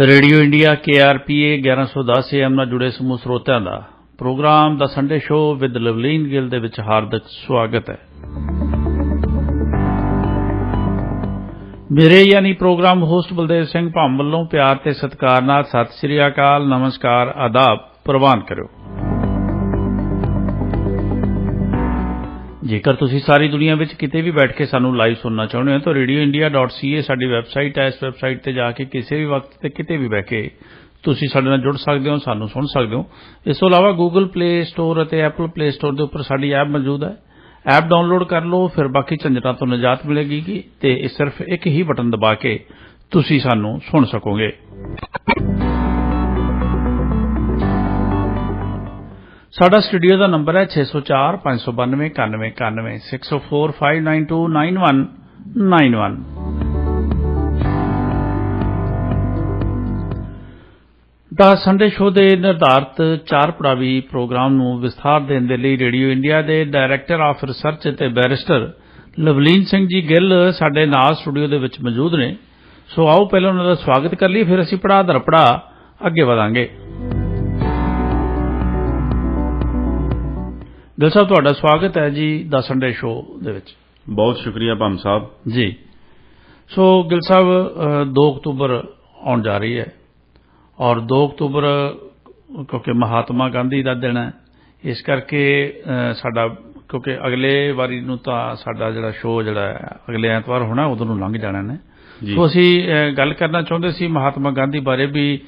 Radio India KRPA 1110 AM ਨਾਲ ਜੁੜੇ ਸਮੂਹ ਸਰੋਤਿਆਂ ਦਾ program the Sunday show with Lovleen Gill ਦੇ ਵਿੱਚ ਹਾਰਦਿਕ ਸਵਾਗਤ ਹੈ। ਮੇਰੇ ਯਾਨੀ ਪ੍ਰੋਗਰਾਮ ਹੋਸਟ ਬਲਦੇਵ ਸਿੰਘ ਭੰਮ ਵੱਲੋਂ ਪਿਆਰ ਤੇ ਸਤਿਕਾਰ ਨਾਲ ਸਤਿ ਸ੍ਰੀ ਅਕਾਲ, ਨਮਸਕਾਰ, ਆਦਾਬ ਪ੍ਰਵਾਨ ਕਰਿਓ। ਜੇਕਰ ਤੁਸੀਂ ਸਾਰੀ ਦੁਨੀਆ ਵਿੱਚ ਕਿਤੇ ਵੀ ਬੈਠ ਕੇ ਸਾਨੂੰ ਲਾਈਵ ਸੁਣਨਾ ਚਾਹੁੰਦੇ ਹੋ, ਤਾਂ radioindia.ca ਸਾਡੀ ਵੈਬਸਾਈਟ ਹੈ। ਇਸ ਵੈਬਸਾਈਟ ਤੇ ਜਾ ਕੇ ਕਿਸੇ ਵੀ ਵਕਤ ਤੇ ਕਿਤੇ ਵੀ ਬਹਿ ਕੇ ਤੁਸੀਂ ਸਾਡੇ ਨਾਲ ਜੁੜ ਸਕਦੇ ਹੋ, ਸਾਨੂੰ ਸੁਣ ਸਕਦੇ ਹੋ। ਇਸ ਤੋਂ ਇਲਾਵਾ Google Play Store ਅਤੇ Apple Play Store ਦੇ ਉੱਪਰ ਸਾਡੀ ਐਪ ਮੌਜੂਦ ਹੈ। ਐਪ ਡਾਊਨਲੋਡ ਕਰ ਲਓ, ਫਿਰ ਬਾਕੀ ਝੰਜਟਾਂ ਤੋਂ ਨਿਜਾਤ ਮਿਲੇਗੀ ਕਿ ਤੇ ਇਹ ਸਿਰਫ ਇੱਕ ਹੀ ਬਟਨ ਦਬਾ ਕੇ ਤੁਸੀਂ ਸਾਨੂੰ ਸੁਣ ਸਕੋਗੇ। ਸਾਡਾ ਸਟੂਡੀਓ ਦਾ ਨੰਬਰ ਹੈ 604 592 9191 6045929191 ਦਾ ਸੰਡੇ ਸ਼ੋਅ ਦੇ ਨਿਰਧਾਰਤ ਚਾਰ ਪੜਾਵੀ ਪ੍ਰੋਗਰਾਮ ਨੂੰ ਵਿਸਥਾਰ ਦੇਣ ਦੇ ਲਈ ਰੇਡੀਓ ਇੰਡੀਆ ਦੇ ਡਾਇਰੈਕਟਰ ਆਫ ਰਿਸਰਚ ਅਤੇ ਬੈਰਿਸਟਰ ਲਵਲੀਨ ਸਿੰਘ ਜੀ ਗਿੱਲ ਸਾਡੇ ਨਾਲ ਸਟੂਡੀਓ ਦੇ ਵਿੱਚ ਮੌਜੂਦ ਨੇ। ਸੋ ਆਓ ਪਹਿਲਾਂ ਉਹਨਾਂ ਦਾ ਸਵਾਗਤ ਕਰ ਲਈਏ, ਫਿਰ ਅਸੀਂ ਪੜਾ ਦਰ ਪੜਾ ਅੱਗੇ ਵਧਾਂਗੇ। ਦਿਲ ਸਾਹਿਬ ਤੁਹਾਡਾ ਸਵਾਗਤ ਹੈ ਜੀ ਦਾ ਸੰਡੇ ਸ਼ੋਅ ਦੇ ਵਿੱਚ। ਬਹੁਤ ਸ਼ੁਕਰੀਆ ਭੰਮ ਸਾਹਿਬ। ਜੀ। ਸੋ ਗਿਲ ਸਾਹਿਬ ਅ, 2 ਅਕਤੂਬਰ ਆਉਣ ਜਾ ਰਹੀ ਹੈ ਔਰ 2 ਅਕਤੂਬਰ ਕਿਉਂਕਿ ਮਹਾਤਮਾ ਗਾਂਧੀ ਦਾ ਦਿਨ ਹੈ ਇਸ ਕਰਕੇ ਸਾਡਾ ਕਿਉਂਕਿ ਅਗਲੇ ਵਾਰੀ ਨੂੰ ਤਾਂ ਸਾਡਾ ਜਿਹੜਾ ਸ਼ੋਅ ਜਿਹੜਾ ਹੈ ਅਗਲੇ ਐਤਵਾਰ ਹੋਣਾ ਉਦੋਂ ਨੂੰ ਲੰਘ ਜਾਣਾ ਨੇ। ਸੋ ਅਸੀਂ ਗੱਲ ਕਰਨਾ ਚਾਹੁੰਦੇ ਸੀ ਮਹਾਤਮਾ ਗਾਂਧੀ ਬਾਰੇ ਵੀ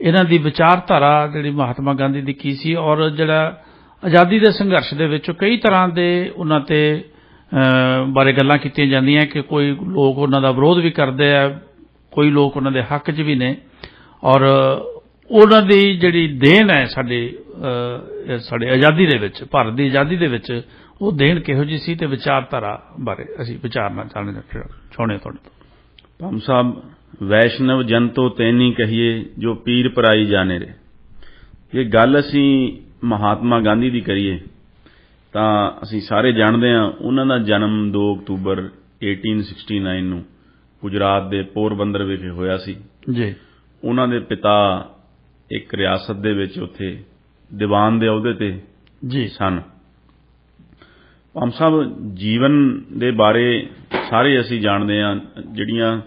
ਇਹਨਾਂ ਦੀ ਵਿਚਾਰਧਾਰਾ ਜਿਹੜੀ ਮਹਾਤਮਾ ਗਾਂਧੀ ਦੀ ਕੀ ਸੀ ਔਰ ਜਿਹੜਾ ਆਜ਼ਾਦੀ ਦੇ ਸੰਘਰਸ਼ ਦੇ ਵਿੱਚ ਕਈ ਤਰ੍ਹਾਂ ਦੇ ਉਹਨਾਂ ਤੇ ਬਾਰੇ ਗੱਲਾਂ ਕੀਤੀਆਂ ਜਾਂਦੀਆਂ ਕਿ ਕੋਈ ਲੋਕ ਉਹਨਾਂ ਦਾ ਵਿਰੋਧ ਵੀ ਕਰਦੇ ਆ, ਕੋਈ ਲੋਕ ਉਹਨਾਂ ਦੇ ਹੱਕ 'ਚ ਵੀ ਨੇ। ਔਰ ਉਹਨਾਂ ਦੀ ਜਿਹੜੀ ਦੇਣ ਹੈ ਸਾਡੇ ਸਾਡੇ ਆਜ਼ਾਦੀ ਦੇ ਵਿੱਚ, ਭਾਰਤ ਦੀ ਆਜ਼ਾਦੀ ਦੇ ਵਿੱਚ, ਉਹ ਦੇਣ ਕਿਹੋ ਜੀ ਸੀ ਤੇ ਵਿਚਾਰਧਾਰਾ ਬਾਰੇ ਅਸੀਂ ਵਿਚਾਰਨਾ ਚਾਹੁੰਦੇ ਚਾਹੁੰਦੇ ਹਾਂ ਤੁਹਾਡੇ ਤੋਂ। ਪੰਮ ਸਾਹਿਬ, ਵੈਸ਼ਨਵ ਜਨ ਤੋਂ ਤੈਨੀ ਕਹੀਏ ਜੋ ਪੀਰ ਪਰਾਈ ਜਾਣੇ ਰੇ। ਇਹ ਗੱਲ ਅਸੀਂ ਮਹਾਤਮਾ ਗਾਂਧੀ ਦੀ ਕਰੀਏ ਤਾਂ ਅਸੀਂ ਸਾਰੇ ਜਾਣਦੇ ਹਾਂ ਉਹਨਾਂ ਦਾ ਜਨਮ 2 ਅਕਤੂਬਰ 1869 ਨੂੰ ਗੁਜਰਾਤ ਦੇ ਪੋਰਬੰਦਰ ਵਿਖੇ ਹੋਇਆ ਸੀ। ਜੀ। ਉਹਨਾਂ ਦੇ ਪਿਤਾ ਇੱਕ ਰਿਆਸਤ ਦੇ ਵਿੱਚ ਉੱਥੇ ਦੀਵਾਨ ਦੇ ਅਹੁਦੇ ਤੇ ਜੀ। ਸਨ। ਪੰਮ ਸਾਹਿਬ ਜੀਵਨ ਦੇ ਬਾਰੇ ਸਾਰੇ ਅਸੀਂ ਜਾਣਦੇ ਹਾਂ ਜਿਹੜੀਆਂ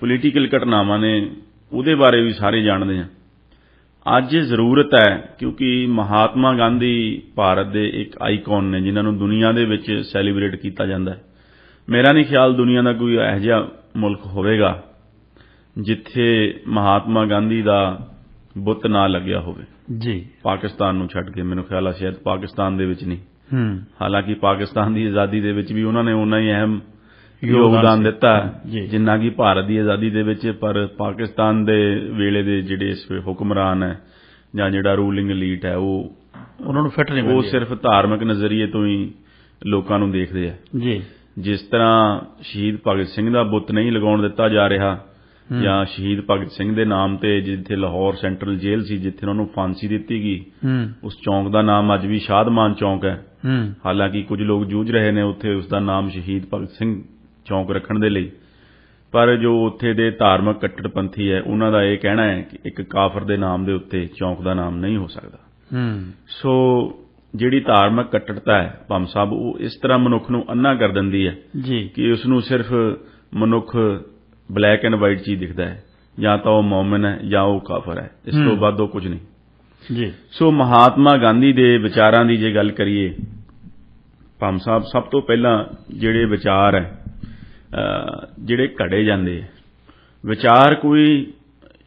ਪੋਲੀਟੀਕਲ ਘਟਨਾਵਾਂ ਨੇ ਉਹਦੇ ਬਾਰੇ ਵੀ ਸਾਰੇ ਜਾਣਦੇ ਹਾਂ। ਅੱਜ ਜ਼ਰੂਰਤ ਹੈ ਕਿਉਂਕਿ ਮਹਾਤਮਾ ਗਾਂਧੀ ਭਾਰਤ ਦੇ ਇੱਕ ਆਈਕਨ ਨੇ ਜਿਨ੍ਹਾਂ ਨੂੰ ਦੁਨੀਆ ਦੇ ਵਿੱਚ ਸੈਲੀਬ੍ਰੇਟ ਕੀਤਾ ਜਾਂਦਾ ਹੈ। ਮੇਰਾ ਨਹੀਂ ਖਿਆਲ ਦੁਨੀਆ ਦਾ ਕੋਈ ਇਹੋ ਜਿਹਾ ਮੁਲਕ ਹੋਵੇਗਾ ਜਿੱਥੇ ਮਹਾਤਮਾ ਗਾਂਧੀ ਦਾ ਬੁੱਤ ਨਾ ਲੱਗਿਆ ਹੋਵੇ। ਜੀ। ਪਾਕਿਸਤਾਨ ਨੂੰ ਛੱਡ ਕੇ ਮੈਨੂੰ ਖਿਆਲ ਆ ਸ਼ਾਇਦ ਪਾਕਿਸਤਾਨ ਦੇ ਵਿੱਚ ਨਹੀਂ। ਹੂੰ। ਹਾਲਾਂਕਿ ਪਾਕਿਸਤਾਨ ਦੀ ਆਜ਼ਾਦੀ ਦੇ ਵਿੱਚ ਵੀ ਉਹਨਾਂ ਨੇ ਉਨਾ ਹੀ ਅਹਿਮ ਯੋਗਦਾਨ। ਦਿੱਤਾ। ਜਿੰਨਾ ਕਿ ਭਾਰਤ ਦੀ ਆਜ਼ਾਦੀ ਦੇ ਵਿੱਚ ਪਰ ਪਾਕਿਸਤਾਨ ਦੇ ਵੇਲੇ ਦੇ ਜਿਹੜੇ ਇਸ ਵੇ ਹੁਕਮਰਾਨ ਹੈ ਜਾਂ ਜਿਹੜਾ ਰੂਲਿੰਗ ਐਲੀਟ ਹੈ ਉਹ ਉਹਨਾਂ ਨੂੰ ਫਿੱਟ ਨਹੀਂ ਉਹ ਸਿਰਫ ਧਾਰਮਿਕ ਨਜ਼ਰੀਏ ਤੋਂ ਹੀ ਲੋਕਾਂ ਨੂੰ ਦੇਖਦੇ ਆ। ਜੀ। ਜਿਸ ਤਰ੍ਹਾਂ ਸ਼ਹੀਦ ਭਗਤ ਸਿੰਘ ਦਾ ਬੁੱਤ ਨਹੀਂ ਲਗਾਉਣ ਦਿੱਤਾ ਜਾ ਰਿਹਾ ਜਾਂ ਸ਼ਹੀਦ ਭਗਤ ਸਿੰਘ ਦੇ ਨਾਮ ਤੇ ਜਿੱਥੇ ਲਾਹੌਰ ਸੈਂਟਰਲ ਜੇਲ੍ਹ ਸੀ ਜਿੱਥੇ ਉਹਨਾਂ ਨੂੰ ਫਾਂਸੀ ਦਿੱਤੀ ਗਈ ਉਸ ਚੌਂਕ ਦਾ ਨਾਮ ਅੱਜ ਵੀ ਸ਼ਾਦਮਾਨ ਚੌਂਕ ਹੂੰ। ਹਾਲਾਂਕਿ ਕੁਝ ਲੋਕ ਜੂਝ ਰਹੇ ਨੇ ਉੱਥੇ ਉਸ ਦਾ ਨਾਮ ਸ਼ਹੀਦ ਭਗਤ ਸਿੰਘ ਚੌਂਕ ਰੱਖਣ ਦੇ ਲਈ। ਪਰ ਜੋ ਉੱਥੇ ਦੇ ਧਾਰਮਿਕ ਕੱਟੜਪੰਥੀ ਹੈ ਉਹਨਾਂ ਦਾ ਇਹ ਕਹਿਣਾ ਹੈ ਕਿ ਇੱਕ ਕਾਫਰ ਦੇ ਨਾਮ ਦੇ ਉੱਤੇ ਚੌਂਕ ਦਾ ਨਾਮ ਨਹੀਂ ਹੋ ਸਕਦਾ। ਹੂੰ। ਸੋ ਜਿਹੜੀ ਧਾਰਮਿਕ ਕੱਟੜਤਾ ਹੈ ਭੰਮ ਸਾਹਿਬ ਉਹ ਇਸ ਤਰ੍ਹਾਂ ਮਨੁੱਖ ਨੂੰ ਅੰਨਾ ਕਰ ਦਿੰਦੀ ਹੈ ਜੀ। ਕਿ ਉਸ ਨੂੰ ਸਿਰਫ ਮਨੁੱਖ ਬਲੈਕ ਐਂਡ ਵਾਈਟ ਚੀਜ਼ ਦਿਖਦਾ ਹੈ। ਜਾਂ ਤਾਂ ਉਹ ਮੌਮਨ ਹੈ ਜਾਂ ਉਹ ਕਾਫਰ ਹੈ। ਇਸ ਤੋਂ। ਵੱਧ ਉਹ ਕੁਝ ਨਹੀਂ। ਜੀ। ਸੋ ਮਹਾਤਮਾ ਗਾਂਧੀ ਦੇ ਵਿਚਾਰਾਂ ਦੀ ਜੇ ਗੱਲ ਕਰੀਏ ਭੰਮ ਸਾਹਿਬ ਸਭ ਤੋਂ ਪਹਿਲਾਂ ਜਿਹੜੇ ਵਿਚਾਰ ਹੈ ਜਿਹੜੇ ਘੜੇ ਜਾਂਦੇ ਵਿਚਾਰ ਕੋਈ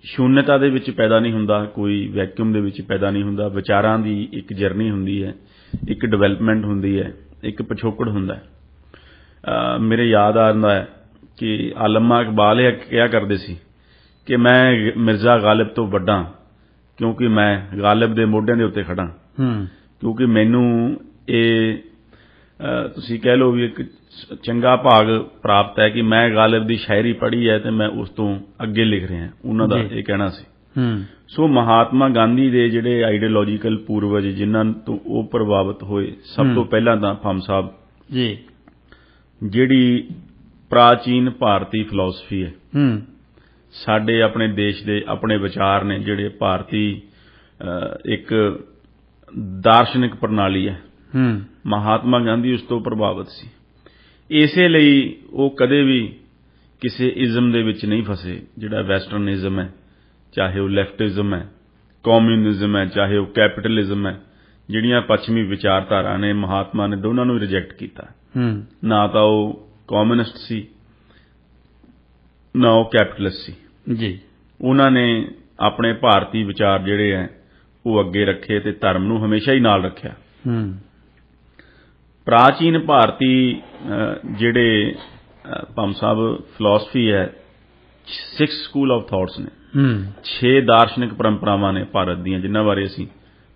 ਸ਼ੂਨਯਤਾ ਦੇ ਵਿੱਚ ਪੈਦਾ ਨਹੀਂ ਹੁੰਦਾ ਕੋਈ ਵੈਕਿਊਮ ਦੇ ਵਿੱਚ ਪੈਦਾ ਨਹੀਂ ਹੁੰਦਾ। ਵਿਚਾਰਾਂ ਦੀ ਇੱਕ ਜਰਨੀ ਹੁੰਦੀ ਹੈ ਇੱਕ ਡਿਵੈਲਪਮੈਂਟ ਹੁੰਦੀ ਹੈ ਇੱਕ ਪਿਛੋਕੜ ਹੁੰਦਾ ਹੈ। ਮੇਰੇ ਯਾਦ ਆਉਂਦਾ ਹੈ ਕਿ ਆਲਮਾ ਇਕਬਾਲ ਇਹ ਕਿਹਾ ਕਰਦੇ ਸੀ ਕਿ ਮੈਂ ਮਿਰਜ਼ਾ ਗਾਲਿਬ ਤੋਂ ਵੱਡਾ ਕਿਉਂਕਿ ਮੈਂ ਗਾਲਿਬ ਦੇ ਮੋਢਿਆਂ ਦੇ ਉੱਤੇ ਖੜਾ ਹੂੰ। ਕਿਉਂਕਿ ਮੈਨੂੰ ਇਹ ਤੁਸੀਂ ਕਹਿ ਲਓ ਵੀ ਇੱਕ ਚੰਗਾ ਭਾਗ ਪ੍ਰਾਪਤ ਹੈ ਕਿ ਮੈਂ ਗਾਲਿਬ ਦੀ ਸ਼ਾਇਰੀ ਪੜ੍ਹੀ ਹੈ ਤੇ ਮੈਂ ਉਸ ਤੋਂ ਅੱਗੇ ਲਿਖ ਰਿਹਾ ਉਹਨਾਂ ਦਾ। ਇਹ ਕਹਿਣਾ ਸੀ। ਹੂੰ। ਸੋ ਮਹਾਤਮਾ ਗਾਂਧੀ ਦੇ ਜਿਹੜੇ ਆਈਡੀਓਲੋਜੀਕਲ ਪੂਰਵਜ ਜਿਨ੍ਹਾਂ ਤੋਂ ਉਹ ਪ੍ਰਭਾਵਿਤ ਹੋਏ ਸਭ। ਤੋਂ ਪਹਿਲਾਂ ਤਾਂ ਫਮ ਸਾਹਿਬ। ਜੀ। ਜਿਹੜੀ ਪ੍ਰਾਚੀਨ ਭਾਰਤੀ ਫਿਲਾਸਫੀ ਹੈ। ਹੂੰ। ਸਾਡੇ ਆਪਣੇ ਦੇਸ਼ ਦੇ ਆਪਣੇ ਵਿਚਾਰ ਨੇ ਜਿਹੜੇ ਭਾਰਤੀ ਇੱਕ ਦਾਰਸ਼ਨਿਕ ਪ੍ਰਣਾਲੀ ਹੈ। ਹੂੰ। ਮਹਾਤਮਾ ਗਾਂਧੀ ਉਸ ਤੋਂ ਪ੍ਰਭਾਵਿਤ ਸੀ। ਇਸੇ ਲਈ ਉਹ ਕਦੇ ਵੀ ਕਿਸੇ ਇਜ਼ਮ ਦੇ ਵਿੱਚ ਨਹੀਂ ਫਸੇ ਜਿਹੜਾ ਵੈਸਟਰਨਿਜ਼ਮ ਹੈ ਚਾਹੇ ਉਹ ਲੈਫਟਿਜ਼ਮ ਹੈ ਕਮਿਊਨਿਜ਼ਮ ਹੈ ਚਾਹੇ ਉਹ ਕੈਪੀਟਲਿਜ਼ਮ ਹੈ ਜਿਹੜੀਆਂ ਪੱਛਮੀ ਵਿਚਾਰਧਾਰਾ ਨੇ ਮਹਾਤਮਾ ਨੇ ਦੋਨਾਂ ਨੂੰ ਰਿਜੈਕਟ ਕੀਤਾ। ਹੂੰ। ਨਾ ਤਾਂ ਉਹ ਕਮਿਊਨਿਸਟ ਸੀ ਨਾ ਉਹ ਕੈਪੀਟਲਿਸਟ ਸੀ। ਜੀ। ਉਹਨਾਂ ਨੇ ਆਪਣੇ ਭਾਰਤੀ ਵਿਚਾਰ ਜਿਹੜੇ ਹੈ ਉਹ ਅੱਗੇ ਰੱਖੇ ਤੇ ਧਰਮ ਨੂੰ ਹਮੇਸ਼ਾ ਹੀ ਨਾਲ ਰੱਖਿਆ। ਹੂੰ। ਪ੍ਰਾਚੀਨ ਭਾਰਤੀ ਜਿਹੜੇ ਭੰਮ ਸਾਹਿਬ ਫਿਲਾਸਫੀ ਹੈ ਸਿਕਸ ਸਕੂਲ ਆਫ ਥਾਟਸ ਨੇ। ਹੂੰ। 6 ਦਾਰਸ਼ਨਿਕ ਪਰੰਪਰਾਵਾਂ ਨੇ ਭਾਰਤ ਦੀਆਂ ਜਿਨ੍ਹਾਂ ਬਾਰੇ ਅਸੀਂ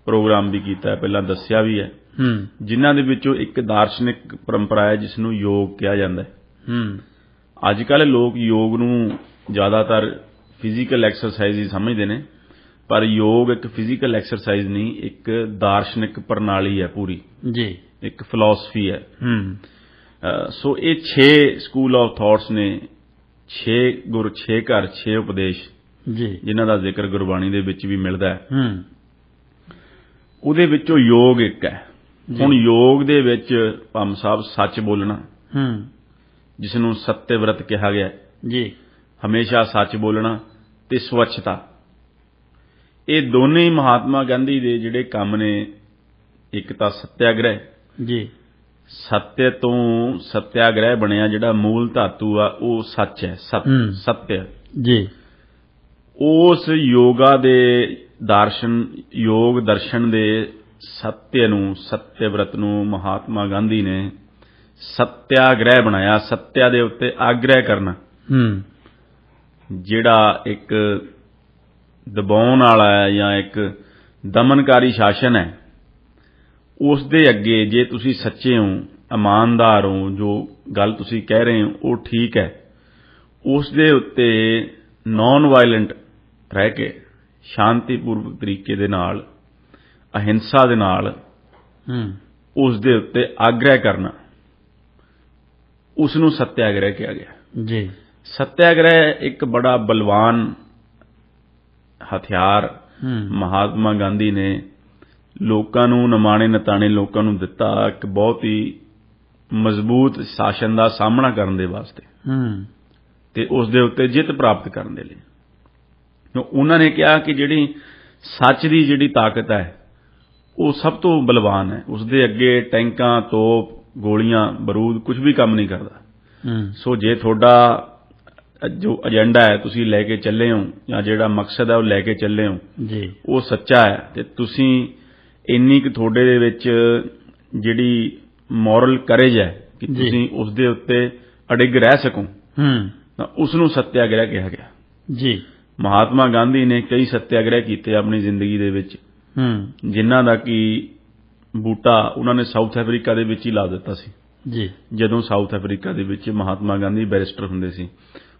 ਪ੍ਰੋਗਰਾਮ ਵੀ ਕੀਤਾ ਹੈ ਪਹਿਲਾਂ ਦੱਸਿਆ ਵੀ ਹੈ। ਹੂੰ। ਜਿਨ੍ਹਾਂ ਦੇ ਵਿੱਚੋਂ ਇੱਕ ਦਾਰਸ਼ਨਿਕ ਪਰੰਪਰਾ ਹੈ ਜਿਸ ਨੂੰ ਯੋਗ ਕਿਹਾ ਜਾਂਦਾ ਹੈ। ਹੂੰ। ਅੱਜ ਕੱਲ੍ਹ ਲੋਕ ਯੋਗ ਨੂੰ ਜ਼ਿਆਦਾਤਰ ਫਿਜ਼ੀਕਲ ਐਕਸਰਸਾਈਜ਼ ਹੀ ਸਮਝਦੇ ਨੇ ਪਰ ਯੋਗ ਇੱਕ ਫਿਜ਼ੀਕਲ ਐਕਸਰਸਾਈਜ਼ ਨਹੀਂ ਇੱਕ ਦਾਰਸ਼ਨਿਕ ਪ੍ਰਣਾਲੀ ਹੈ ਪੂਰੀ। ਜੀ। ਇੱਕ ਫਿਲਾਸਫੀ ਹੈ। ਹੂੰ। ਸੋ ਇਹ 6 ਸਕੂਲ ਆਫ ਥਾਟਸ ਨੇ 6 ਗੁਰ 6 ਘਰ 6 ਉਪਦੇਸ਼ ਜੀ। ਜਿਨ੍ਹਾਂ ਦਾ ਜ਼ਿਕਰ ਗੁਰਬਾਣੀ ਦੇ ਵਿੱਚ ਵੀ ਮਿਲਦਾ ਹੈ। ਹੂੰ। ਉਹਦੇ ਵਿੱਚੋਂ ਯੋਗ ਇੱਕ ਹੈ। ਹੁਣ ਯੋਗ ਦੇ ਵਿੱਚ ਭੰਮ ਸਾਹਿਬ ਸੱਚ ਬੋਲਣਾ ਹੂੰ। ਜਿਸ ਨੂੰ ਸੱਤੇ ਵਰਤ ਕਿਹਾ ਗਿਆ ਜੀ। ਹਮੇਸ਼ਾ ਸੱਚ ਬੋਲਣਾ ਤੇ ਸਵੱਛਤਾ। ਇਹ ਦੋਨੇ ਹੀ ਮਹਾਤਮਾ ਗਾਂਧੀ ਦੇ ਜਿਹੜੇ ਕੰਮ ਨੇ ਇੱਕ ਤਾਂ ਸੱਤਿਆਗ੍ਰਹਿ ਜੀ। ਸੱਤਿਆ ਤੋਂ ਸੱਤਿਆਗ੍ਰਹਿ ਬਣਿਆ ਜਿਹੜਾ ਮੂਲ ਧਾਤੂ ਆ ਉਹ ਸੱਚ ਹੈ ਸਤ ਜੀ। ਉਸ ਯੋਗਾ ਦੇ ਦਰਸ਼ਨ ਯੋਗ ਦਰਸ਼ਨ ਦੇ ਸੱਤਿਆ ਨੂੰ ਸੱਤਿਅਵਰਤ ਨੂੰ ਮਹਾਤਮਾ ਗਾਂਧੀ ਨੇ ਸੱਤਿਆਗ੍ਰਹਿ ਬਣਾਇਆ ਸੱਤਿਆ ਦੇ ਉੱਤੇ ਆਗ੍ਰਹਿ ਕਰਨਾ। ਹੂੰ। ਜਿਹੜਾ ਇੱਕ ਦਬਾਉਣ ਵਾਲਾ ਹੈ ਜਾਂ ਇੱਕ ਦਮਨਕਾਰੀ ਸ਼ਾਸਨ ਹੈ ਉਸ ਦੇ ਅੱਗੇ ਜੇ ਤੁਸੀਂ ਸੱਚੇ ਹੋ ਇਮਾਨਦਾਰ ਹੋ ਜੋ ਗੱਲ ਤੁਸੀਂ ਕਹਿ ਰਹੇ ਹੋ ਉਹ ਠੀਕ ਹੈ। ਉਸ ਦੇ ਉੱਤੇ ਨਾਨ ਵਾਇਲੈਂਟ ਰਹਿ ਕੇ ਸ਼ਾਂਤੀਪੂਰਵਕ ਤਰੀਕੇ ਦੇ ਨਾਲ ਅਹਿੰਸਾ ਦੇ ਨਾਲ ਹੂੰ। ਉਸ ਦੇ ਉੱਤੇ ਆਗ੍ਰਹਿ ਕਰਨਾ ਉਸ ਨੂੰ ਸੱਤਿਆਗ੍ਰਹਿ ਕਿਹਾ ਗਿਆ। ਜੀ। ਸੱਤਿਆਗ੍ਰਹਿ ਇੱਕ ਬੜਾ ਬਲਵਾਨ ਹਥਿਆਰ ਹੂੰ। ਮਹਾਤਮਾ ਗਾਂਧੀ ਨੇ ਲੋਕਾਂ ਨੂੰ ਨਮਾਣੇ ਨਤਾਣੇ ਲੋਕਾਂ ਨੂੰ ਦਿੱਤਾ ਇੱਕ ਬਹੁਤ ਹੀ ਮਜ਼ਬੂਤ ਸ਼ਾਸਨ ਦਾ ਸਾਹਮਣਾ ਕਰਨ ਦੇ ਵਾਸਤੇ ਹੂੰ। ਤੇ ਉਸ ਦੇ ਉੱਤੇ ਜਿੱਤ ਪ੍ਰਾਪਤ ਕਰਨ ਦੇ ਲਈ। ਉਹਨਾਂ ਨੇ ਕਿਹਾ ਕਿ ਜਿਹੜੀ ਸੱਚ ਦੀ ਜਿਹੜੀ ਤਾਕਤ ਹੈ ਉਹ ਸਭ ਤੋਂ ਬਲਵਾਨ ਹੈ। ਉਸ ਦੇ ਅੱਗੇ ਟੈਂਕਾਂ ਤੋਪ ਗੋਲੀਆਂ ਬਰੂਦ ਕੁਝ ਵੀ ਕੰਮ ਨਹੀਂ ਕਰਦਾ। ਹੂੰ। ਸੋ ਜੇ ਤੁਹਾਡਾ ਜੋ ਏਜੰਡਾ ਹੈ ਤੁਸੀਂ ਲੈ ਕੇ ਚੱਲੇ ਹੋ ਜਾਂ ਜਿਹੜਾ ਮਕਸਦ ਹੈ ਉਹ ਲੈ ਕੇ ਚੱਲੇ ਹੋ ਜੀ। ਉਹ ਸੱਚਾ ਹੈ ਤੇ ਤੁਸੀਂ ਇੰਨੀ ਕਿ ਤੁਹਾਡੇ ਦੇ ਵਿੱਚ ਜਿਹੜੀ ਮੋਰਲ ਕਰੇਜ ਹੈ ਕਿ। ਤੁਸੀਂ ਉਸ ਦੇ ਉੱਤੇ ਅਡਿੱਗ ਰਹਿ ਸਕੋ। ਹੂੰ। ਤਾਂ ਉਸ ਨੂੰ ਸੱਤਿਆਗ੍ਰਹਿ ਕਿਹਾ ਗਿਆ। ਜੀ। ਮਹਾਤਮਾ ਗਾਂਧੀ ਨੇ ਕਈ ਸੱਤਿਆਗ੍ਰਹਿ ਕੀਤੇ ਆਪਣੀ ਜ਼ਿੰਦਗੀ ਦੇ ਵਿੱਚ। ਹੂੰ। ਜਿਨ੍ਹਾਂ ਦਾ ਕਿ ਬੂਟਾ ਉਹਨਾਂ ਨੇ ਸਾਊਥ ਅਫਰੀਕਾ ਦੇ ਵਿੱਚ ਹੀ ਲਾ ਦਿੱਤਾ ਸੀ। ਜੀ। ਜਦੋਂ ਜਦੋਂ ਸਾਊਥ ਅਫਰੀਕਾ ਦੇ ਵਿੱਚ ਮਹਾਤਮਾ ਗਾਂਧੀ ਬੈਰਿਸਟਰ ਹੁੰਦੇ ਸੀ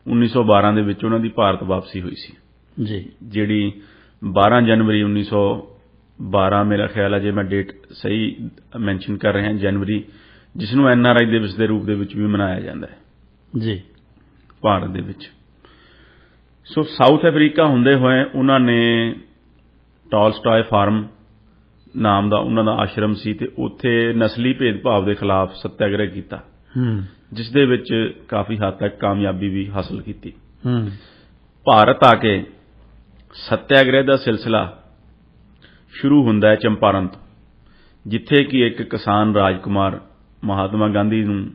1912 ਦੇ ਵਿੱਚ ਉਹਨਾਂ ਦੀ ਭਾਰਤ ਵਾਪਸੀ ਹੋਈ ਸੀ। ਜੀ। ਜਿਹੜੀ 12 ਜਨਵਰੀ 1912 ਮੇਰਾ ਖਿਆਲ ਹੈ ਜੇ ਮੈਂ ਡੇਟ ਸਹੀ ਮੈਂਸ਼ਨ ਕਰ ਰਿਹਾ ਜਨਵਰੀ ਜਿਸ ਨੂੰ ਐਨ ਆਰ ਆਈ ਦਿਵਸ ਦੇ ਰੂਪ ਦੇ ਵਿੱਚ ਵੀ ਮਨਾਇਆ ਜਾਂਦਾ ਹੈ ਜੀ ਭਾਰਤ ਦੇ ਵਿੱਚ ਸੋ ਸਾਊਥ ਅਫਰੀਕਾ ਹੁੰਦੇ ਹੋਏ ਉਹਨਾਂ ਨੇ ਟਾਲਸਟਾਏ ਫਾਰਮ ਨਾਮ ਦਾ ਉਹਨਾਂ ਦਾ ਆਸ਼ਰਮ ਸੀ ਤੇ ਉੱਥੇ ਨਸਲੀ ਭੇਦਭਾਵ ਦੇ ਖਿਲਾਫ ਸੱਤਿਆਗ੍ਰਹਿ ਕੀਤਾ ਹੂੰ ਜਿਸ ਦੇ ਵਿੱਚ ਕਾਫੀ ਹੱਦ ਤੱਕ ਕਾਮਯਾਬੀ ਵੀ ਹਾਸਲ ਕੀਤੀ ਹੂੰ ਭਾਰਤ ਆ ਕੇ ਸੱਤਿਆਗ੍ਰਹਿ ਦਾ ਸਿਲਸਿਲਾ ਸ਼ੁਰੂ ਹੁੰਦਾ ਹੈ ਚੰਪਾਰਨ ਤੋਂ ਜਿੱਥੇ ਕਿ ਇੱਕ ਕਿਸਾਨ ਰਾਜਕੁਮਾਰ ਮਹਾਤਮਾ ਗਾਂਧੀ ਨੂੰ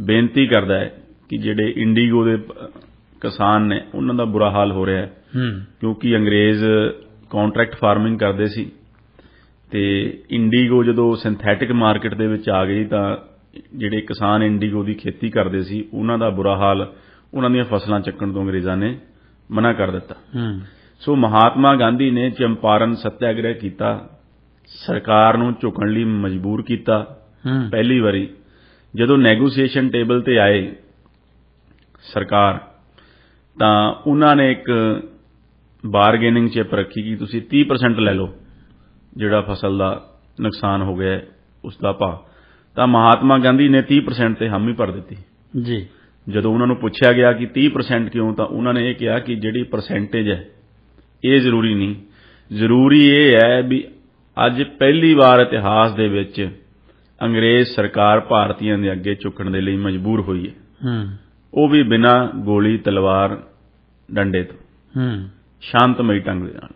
ਬੇਨਤੀ ਕਰਦਾ ਹੈ ਕਿ ਜਿਹੜੇ ਇੰਡੀਗੋ ਦੇ ਕਿਸਾਨ ਨੇ ਉਹਨਾਂ ਦਾ ਬੁਰਾ ਹਾਲ ਹੋ ਰਿਹਾ ਹੈ। ਹੂੰ। ਕਿਉਂਕਿ ਅੰਗਰੇਜ਼ ਕੰਟਰੈਕਟ ਫਾਰਮਿੰਗ ਕਰਦੇ ਸੀ ਤੇ ਇੰਡੀਗੋ ਜਦੋਂ ਸਿੰਥੈਟਿਕ ਮਾਰਕੀਟ ਦੇ ਵਿੱਚ ਆ ਗਈ ਤਾਂ ਜਿਹੜੇ ਕਿਸਾਨ ਇੰਡੀਗੋ ਦੀ ਖੇਤੀ ਕਰਦੇ ਸੀ ਉਹਨਾਂ ਦਾ ਬੁਰਾ ਹਾਲ ਉਹਨਾਂ ਦੀਆਂ ਫਸਲਾਂ ਚੱਕਣ ਤੋਂ ਅੰਗਰੇਜ਼ਾਂ ਨੇ ਮਨਾ ਕਰ ਦਿੱਤਾ। ਹੂੰ। ਸੋ ਮਹਾਤਮਾ ਗਾਂਧੀ ਨੇ ਚੰਪਾਰਨ ਸੱਤਿਆਗ੍ਰਹਿ ਕੀਤਾ ਸਰਕਾਰ ਨੂੰ ਝੁਕਣ ਲਈ ਮਜਬੂਰ ਕੀਤਾ। ਪਹਿਲੀ ਵਾਰੀ ਜਦੋਂ ਨੈਗੋਸੀਏਸ਼ਨ ਟੇਬਲ ਤੇ ਆਏ ਸਰਕਾਰ ਤਾਂ ਉਹਨਾਂ ਨੇ ਇੱਕ ਬਾਰਗੇਨਿੰਗ ਚਿਪ ਰੱਖੀ ਕਿ ਤੁਸੀਂ 30% ਲੈ ਲਓ ਜਿਹੜਾ ਫਸਲ ਦਾ ਨੁਕਸਾਨ ਹੋ ਗਿਆ ਉਸ ਦਾ ਭਾਅ। ਤਾਂ ਮਹਾਤਮਾ ਗਾਂਧੀ ਨੇ 30% ਤੇ ਹਾਮੀ ਭਰ ਦਿੱਤੀ। ਜੀ। ਜਦੋਂ ਉਹਨਾਂ ਨੂੰ ਪੁੱਛਿਆ ਗਿਆ ਕਿ 30% ਕਿਉਂ ਤਾਂ ਉਹਨਾਂ ਨੇ ਇਹ ਕਿਹਾ ਕਿ ਜਿਹੜੀ ਪਰਸੈਂਟੇਜ ਹੈ ਇਹ ਜ਼ਰੂਰੀ ਨਹੀਂ। ਜ਼ਰੂਰੀ ਇਹ ਹੈ ਵੀ ਅੱਜ ਪਹਿਲੀ ਵਾਰ ਇਤਿਹਾਸ ਦੇ ਵਿੱਚ ਅੰਗਰੇਜ਼ ਸਰਕਾਰ ਭਾਰਤੀਆਂ ਦੇ ਅੱਗੇ ਝੁਕਣ ਦੇ ਲਈ ਮਜਬੂਰ ਹੋਈ ਹੈ। ਹੂੰ। ਉਹ ਵੀ ਬਿਨਾਂ ਗੋਲੀ ਤਲਵਾਰ ਡੰਡੇ ਤੋਂ। ਹੂੰ। ਸ਼ਾਂਤਮਈ ਢੰਗ ਦੇ ਨਾਲ।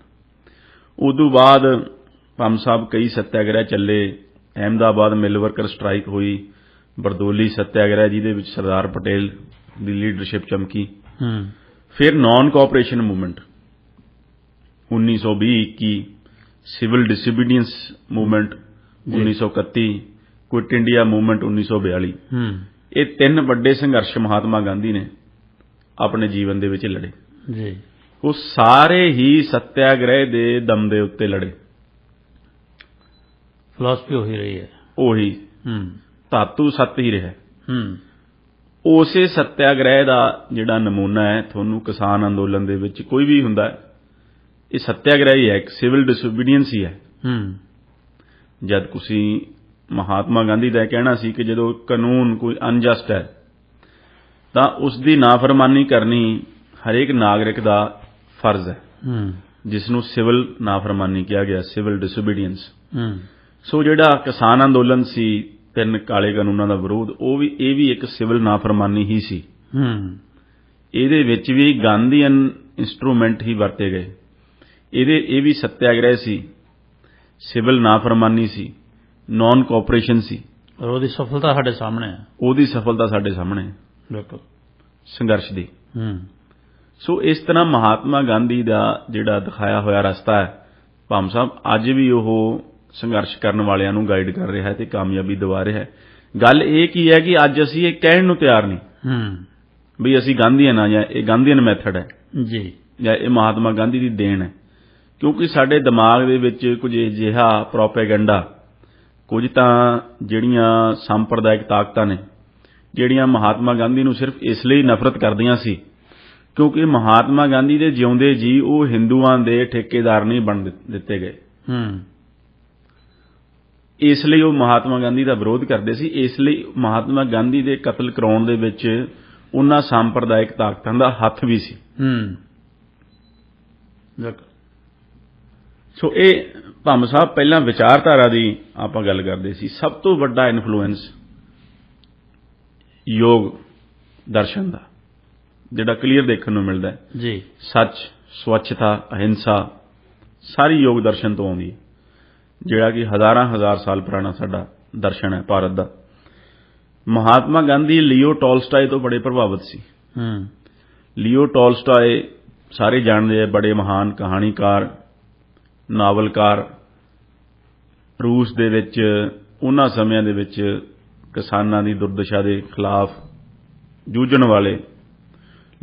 ਉਦੋਂ ਬਾਅਦ ਪੰਮ ਸਾਹਿਬ ਕਈ ਸੱਤਿਆਗ੍ਰਹਿ ਚੱਲੇ। ਅਹਿਮਦਾਬਾਦ ਮਿਲ ਵਰਕਰ ਸਟ੍ਰਾਈਕ ਹੋਈ। ਬਰਦੋਲੀ ਸੱਤਿਆਗ੍ਰਹਿ ਜਿਹਦੇ ਵਿੱਚ ਸਰਦਾਰ ਪਟੇਲ ਦੀ ਲੀਡਰਸ਼ਿਪ ਚਮਕੀ। ਹੂੰ। ਫਿਰ non cooperation movement 1920-21 civil disobedience movement 1931 quit India movement 1942 ਹੂੰ। ਇਹ ਤਿੰਨ ਵੱਡੇ ਸੰਘਰਸ਼ ਮਹਾਤਮਾ ਗਾਂਧੀ ਨੇ ਆਪਣੇ ਜੀਵਨ ਦੇ ਵਿੱਚ ਲੜੇ। ਜੀ। ਉਹ ਸਾਰੇ ਹੀ ਸੱਤਿਆਗ੍ਰਹਿ ਦੇ ਦਮ ਦੇ ਉੱਤੇ ਲੜੇ। ਫਿਲਾਸਫੀ ਉਹੀ ਰਹੀ ਹੈ। ਉਹੀ। ਹੂੰ। ਧਾਤੂ ਸੱਤ ਹੀ ਰਿਹਾ। ਹੂੰ। ਉਸੇ ਸੱਤਿਆਗ੍ਰਹਿ ਦਾ ਜਿਹੜਾ ਨਮੂਨਾ ਹੈ ਤੁਹਾਨੂੰ ਕਿਸਾਨ ਅੰਦੋਲਨ ਦੇ ਵਿੱਚ ਕੋਈ ਵੀ ਹੁੰਦਾ ਹੈ ਇਹ ਸੱਤਿਆਗ੍ਰਹਿ ਹੀ ਹੈ ਇੱਕ ਸਿਵਲ ਡਿਸਓਬੀਡੀਐਂਸ ਹੀ ਹੈ। ਹੂੰ। ਜਦ ਤੁਸੀਂ ਮਹਾਤਮਾ ਗਾਂਧੀ ਦਾ ਇਹ ਕਹਿਣਾ ਸੀ ਕਿ ਜਦੋਂ ਕਾਨੂੰਨ ਕੋਈ ਅਨਜਸਟ ਹੈ ਤਾਂ ਉਸ ਦੀ ਨਾਫਰਮਾਨੀ ਕਰਨੀ ਹਰੇਕ ਨਾਗਰਿਕ ਦਾ ਫਰਜ਼ ਹੈ। ਹੂੰ। ਜਿਸ ਨੂੰ ਸਿਵਲ ਨਾਫਰਮਾਨੀ ਕਿਹਾ ਗਿਆ ਸਿਵਲ ਡਿਸਓਬੀਡੀਐਂਸ ਹੂੰ। ਸੋ ਜਿਹੜਾ ਕਿਸਾਨ ਅੰਦੋਲਨ ਸੀ ਤਿੰਨ ਕਾਲੇ ਕਾਨੂੰਨਾਂ ਦਾ ਵਿਰੋਧ ਉਹ ਵੀ ਇਹ ਵੀ ਇੱਕ ਸਿਵਲ ਨਾਫਰਮਾਨੀ ਹੀ ਸੀ। ਹੂੰ। ਇਹਦੇ ਵਿੱਚ ਵੀ ਗਾਂਧੀਅਨ ਇਨਸਟਰੂਮੈਂਟ ਹੀ ਵਰਤੇ ਗਏ। ਇਹਦੇ ਇਹ ਵੀ ਸੱਤਿਆਗ੍ਰਹਿ ਸੀ ਸਿਵਲ ਨਾਫਰਮਾਨੀ ਸੀ ਨਾਨ ਕੋਆਪਰੇਸ਼ਨ ਸੀ। ਔਰ ਉਹਦੀ ਸਫਲਤਾ ਸਾਡੇ ਸਾਹਮਣੇ ਹੈ। ਉਹਦੀ ਸਫਲਤਾ ਸਾਡੇ ਸਾਹਮਣੇ ਹੈ, ਬਿਲਕੁਲ। ਸੰਘਰਸ਼ ਦੀ। ਹੂੰ। ਸੋ ਇਸ ਤਰ੍ਹਾਂ ਮਹਾਤਮਾ ਗਾਂਧੀ ਦਾ ਜਿਹੜਾ ਦਿਖਾਇਆ ਹੋਇਆ ਰਸਤਾ ਹੈ ਭਾਮ ਸਾਹਿਬ ਅੱਜ ਵੀ ਉਹ ਸੰਘਰਸ਼ ਕਰਨ ਵਾਲਿਆਂ ਨੂੰ ਗਾਈਡ ਕਰ ਰਿਹਾ ਹੈ ਤੇ ਕਾਮਯਾਬੀ ਦਿਵਾ ਰਿਹਾ ਹੈ। ਗੱਲ ਇਹ ਕੀ ਹੈ ਕਿ ਅੱਜ ਅਸੀਂ ਇਹ ਕਹਿਣ ਨੂੰ ਤਿਆਰ ਨਹੀਂ। ਹੂੰ। ਵੀ ਅਸੀਂ ਗਾਂਧੀਅਨ ਆ ਜਾਂ ਇਹ ਗਾਂਧੀਅਨ ਮੈਥਡ ਹੈ। ਜੀ। ਜਾਂ ਇਹ ਮਹਾਤਮਾ ਗਾਂਧੀ ਦੀ ਦੇਣ ਹੈ। ਕਿਉਂਕਿ ਸਾਡੇ ਦਿਮਾਗ ਦੇ ਵਿੱਚ ਕੁਝ ਅਜਿਹਾ ਪ੍ਰੋਪੇਗੈਂਡਾ ਕੁਝ ਤਾਂ ਜਿਹੜੀਆਂ ਸੰਪਰਦਾਇਕ ਤਾਕਤਾਂ ਨੇ ਜਿਹੜੀਆਂ ਮਹਾਤਮਾ ਗਾਂਧੀ ਨੂੰ ਸਿਰਫ ਇਸ ਲਈ ਨਫ਼ਰਤ ਕਰਦੀਆਂ ਸੀ ਕਿਉਂਕਿ ਮਹਾਤਮਾ ਗਾਂਧੀ ਦੇ ਜਿਉਂਦੇ ਜੀ ਉਹ ਹਿੰਦੂਆਂ ਦੇ ਠੇਕੇਦਾਰ ਨਹੀਂ ਬਣ ਦਿੱਤੇ ਗਏ। ਹੂੰ। ਇਸ ਲਈ ਉਹ ਮਹਾਤਮਾ ਗਾਂਧੀ ਦਾ ਵਿਰੋਧ ਕਰਦੇ ਸੀ ਇਸ ਲਈ ਮਹਾਤਮਾ ਗਾਂਧੀ ਦੇ ਕਤਲ ਕਰਾਉਣ ਦੇ ਵਿੱਚ ਉਹਨਾਂ ਸੰਪਰਦਾਇਕ ਤਾਕਤਾਂ ਦਾ ਹੱਥ ਵੀ ਸੀ। ਹੂੰ। ਸੋ ਇਹ ਭੰਮ ਸਾਹਿਬ ਪਹਿਲਾਂ ਵਿਚਾਰਧਾਰਾ ਦੀ ਆਪਾਂ ਗੱਲ ਕਰਦੇ ਸੀ। ਸਭ ਤੋਂ ਵੱਡਾ ਇਨਫਲੂਐਂਸ ਯੋਗ ਦਰਸ਼ਨ ਦਾ ਜਿਹੜਾ ਕਲੀਅਰ ਦੇਖਣ ਨੂੰ ਮਿਲਦਾ ਹੈ। ਜੀ। ਸੱਚ ਸਵੱਛਤਾ ਅਹਿੰਸਾ ਸਾਰੀ ਯੋਗ ਦਰਸ਼ਨ ਤੋਂ ਆਉਂਦੀ ਹੈ। ਜਿਹੜਾ ਕਿ ਹਜ਼ਾਰਾਂ ਹਜ਼ਾਰ ਸਾਲ ਪੁਰਾਣਾ ਸਾਡਾ ਦਰਸ਼ਨ ਹੈ ਭਾਰਤ ਦਾ। ਮਹਾਤਮਾ ਗਾਂਧੀ ਲਿਓ ਟੋਲਸਟਾਏ ਤੋਂ ਬੜੇ ਪ੍ਰਭਾਵਿਤ ਸੀ। ਹੂੰ। ਲਿਓ ਟੋਲਸਟਾਏ ਸਾਰੇ ਜਾਣਦੇ ਆ ਬੜੇ ਮਹਾਨ ਕਹਾਣੀਕਾਰ ਨਾਵਲਕਾਰ ਰੂਸ ਦੇ ਵਿੱਚ ਉਹਨਾਂ ਸਮਿਆਂ ਦੇ ਵਿੱਚ ਕਿਸਾਨਾਂ ਦੀ ਦੁਰਦਸ਼ਾ ਦੇ ਖਿਲਾਫ ਜੂਝਣ ਵਾਲੇ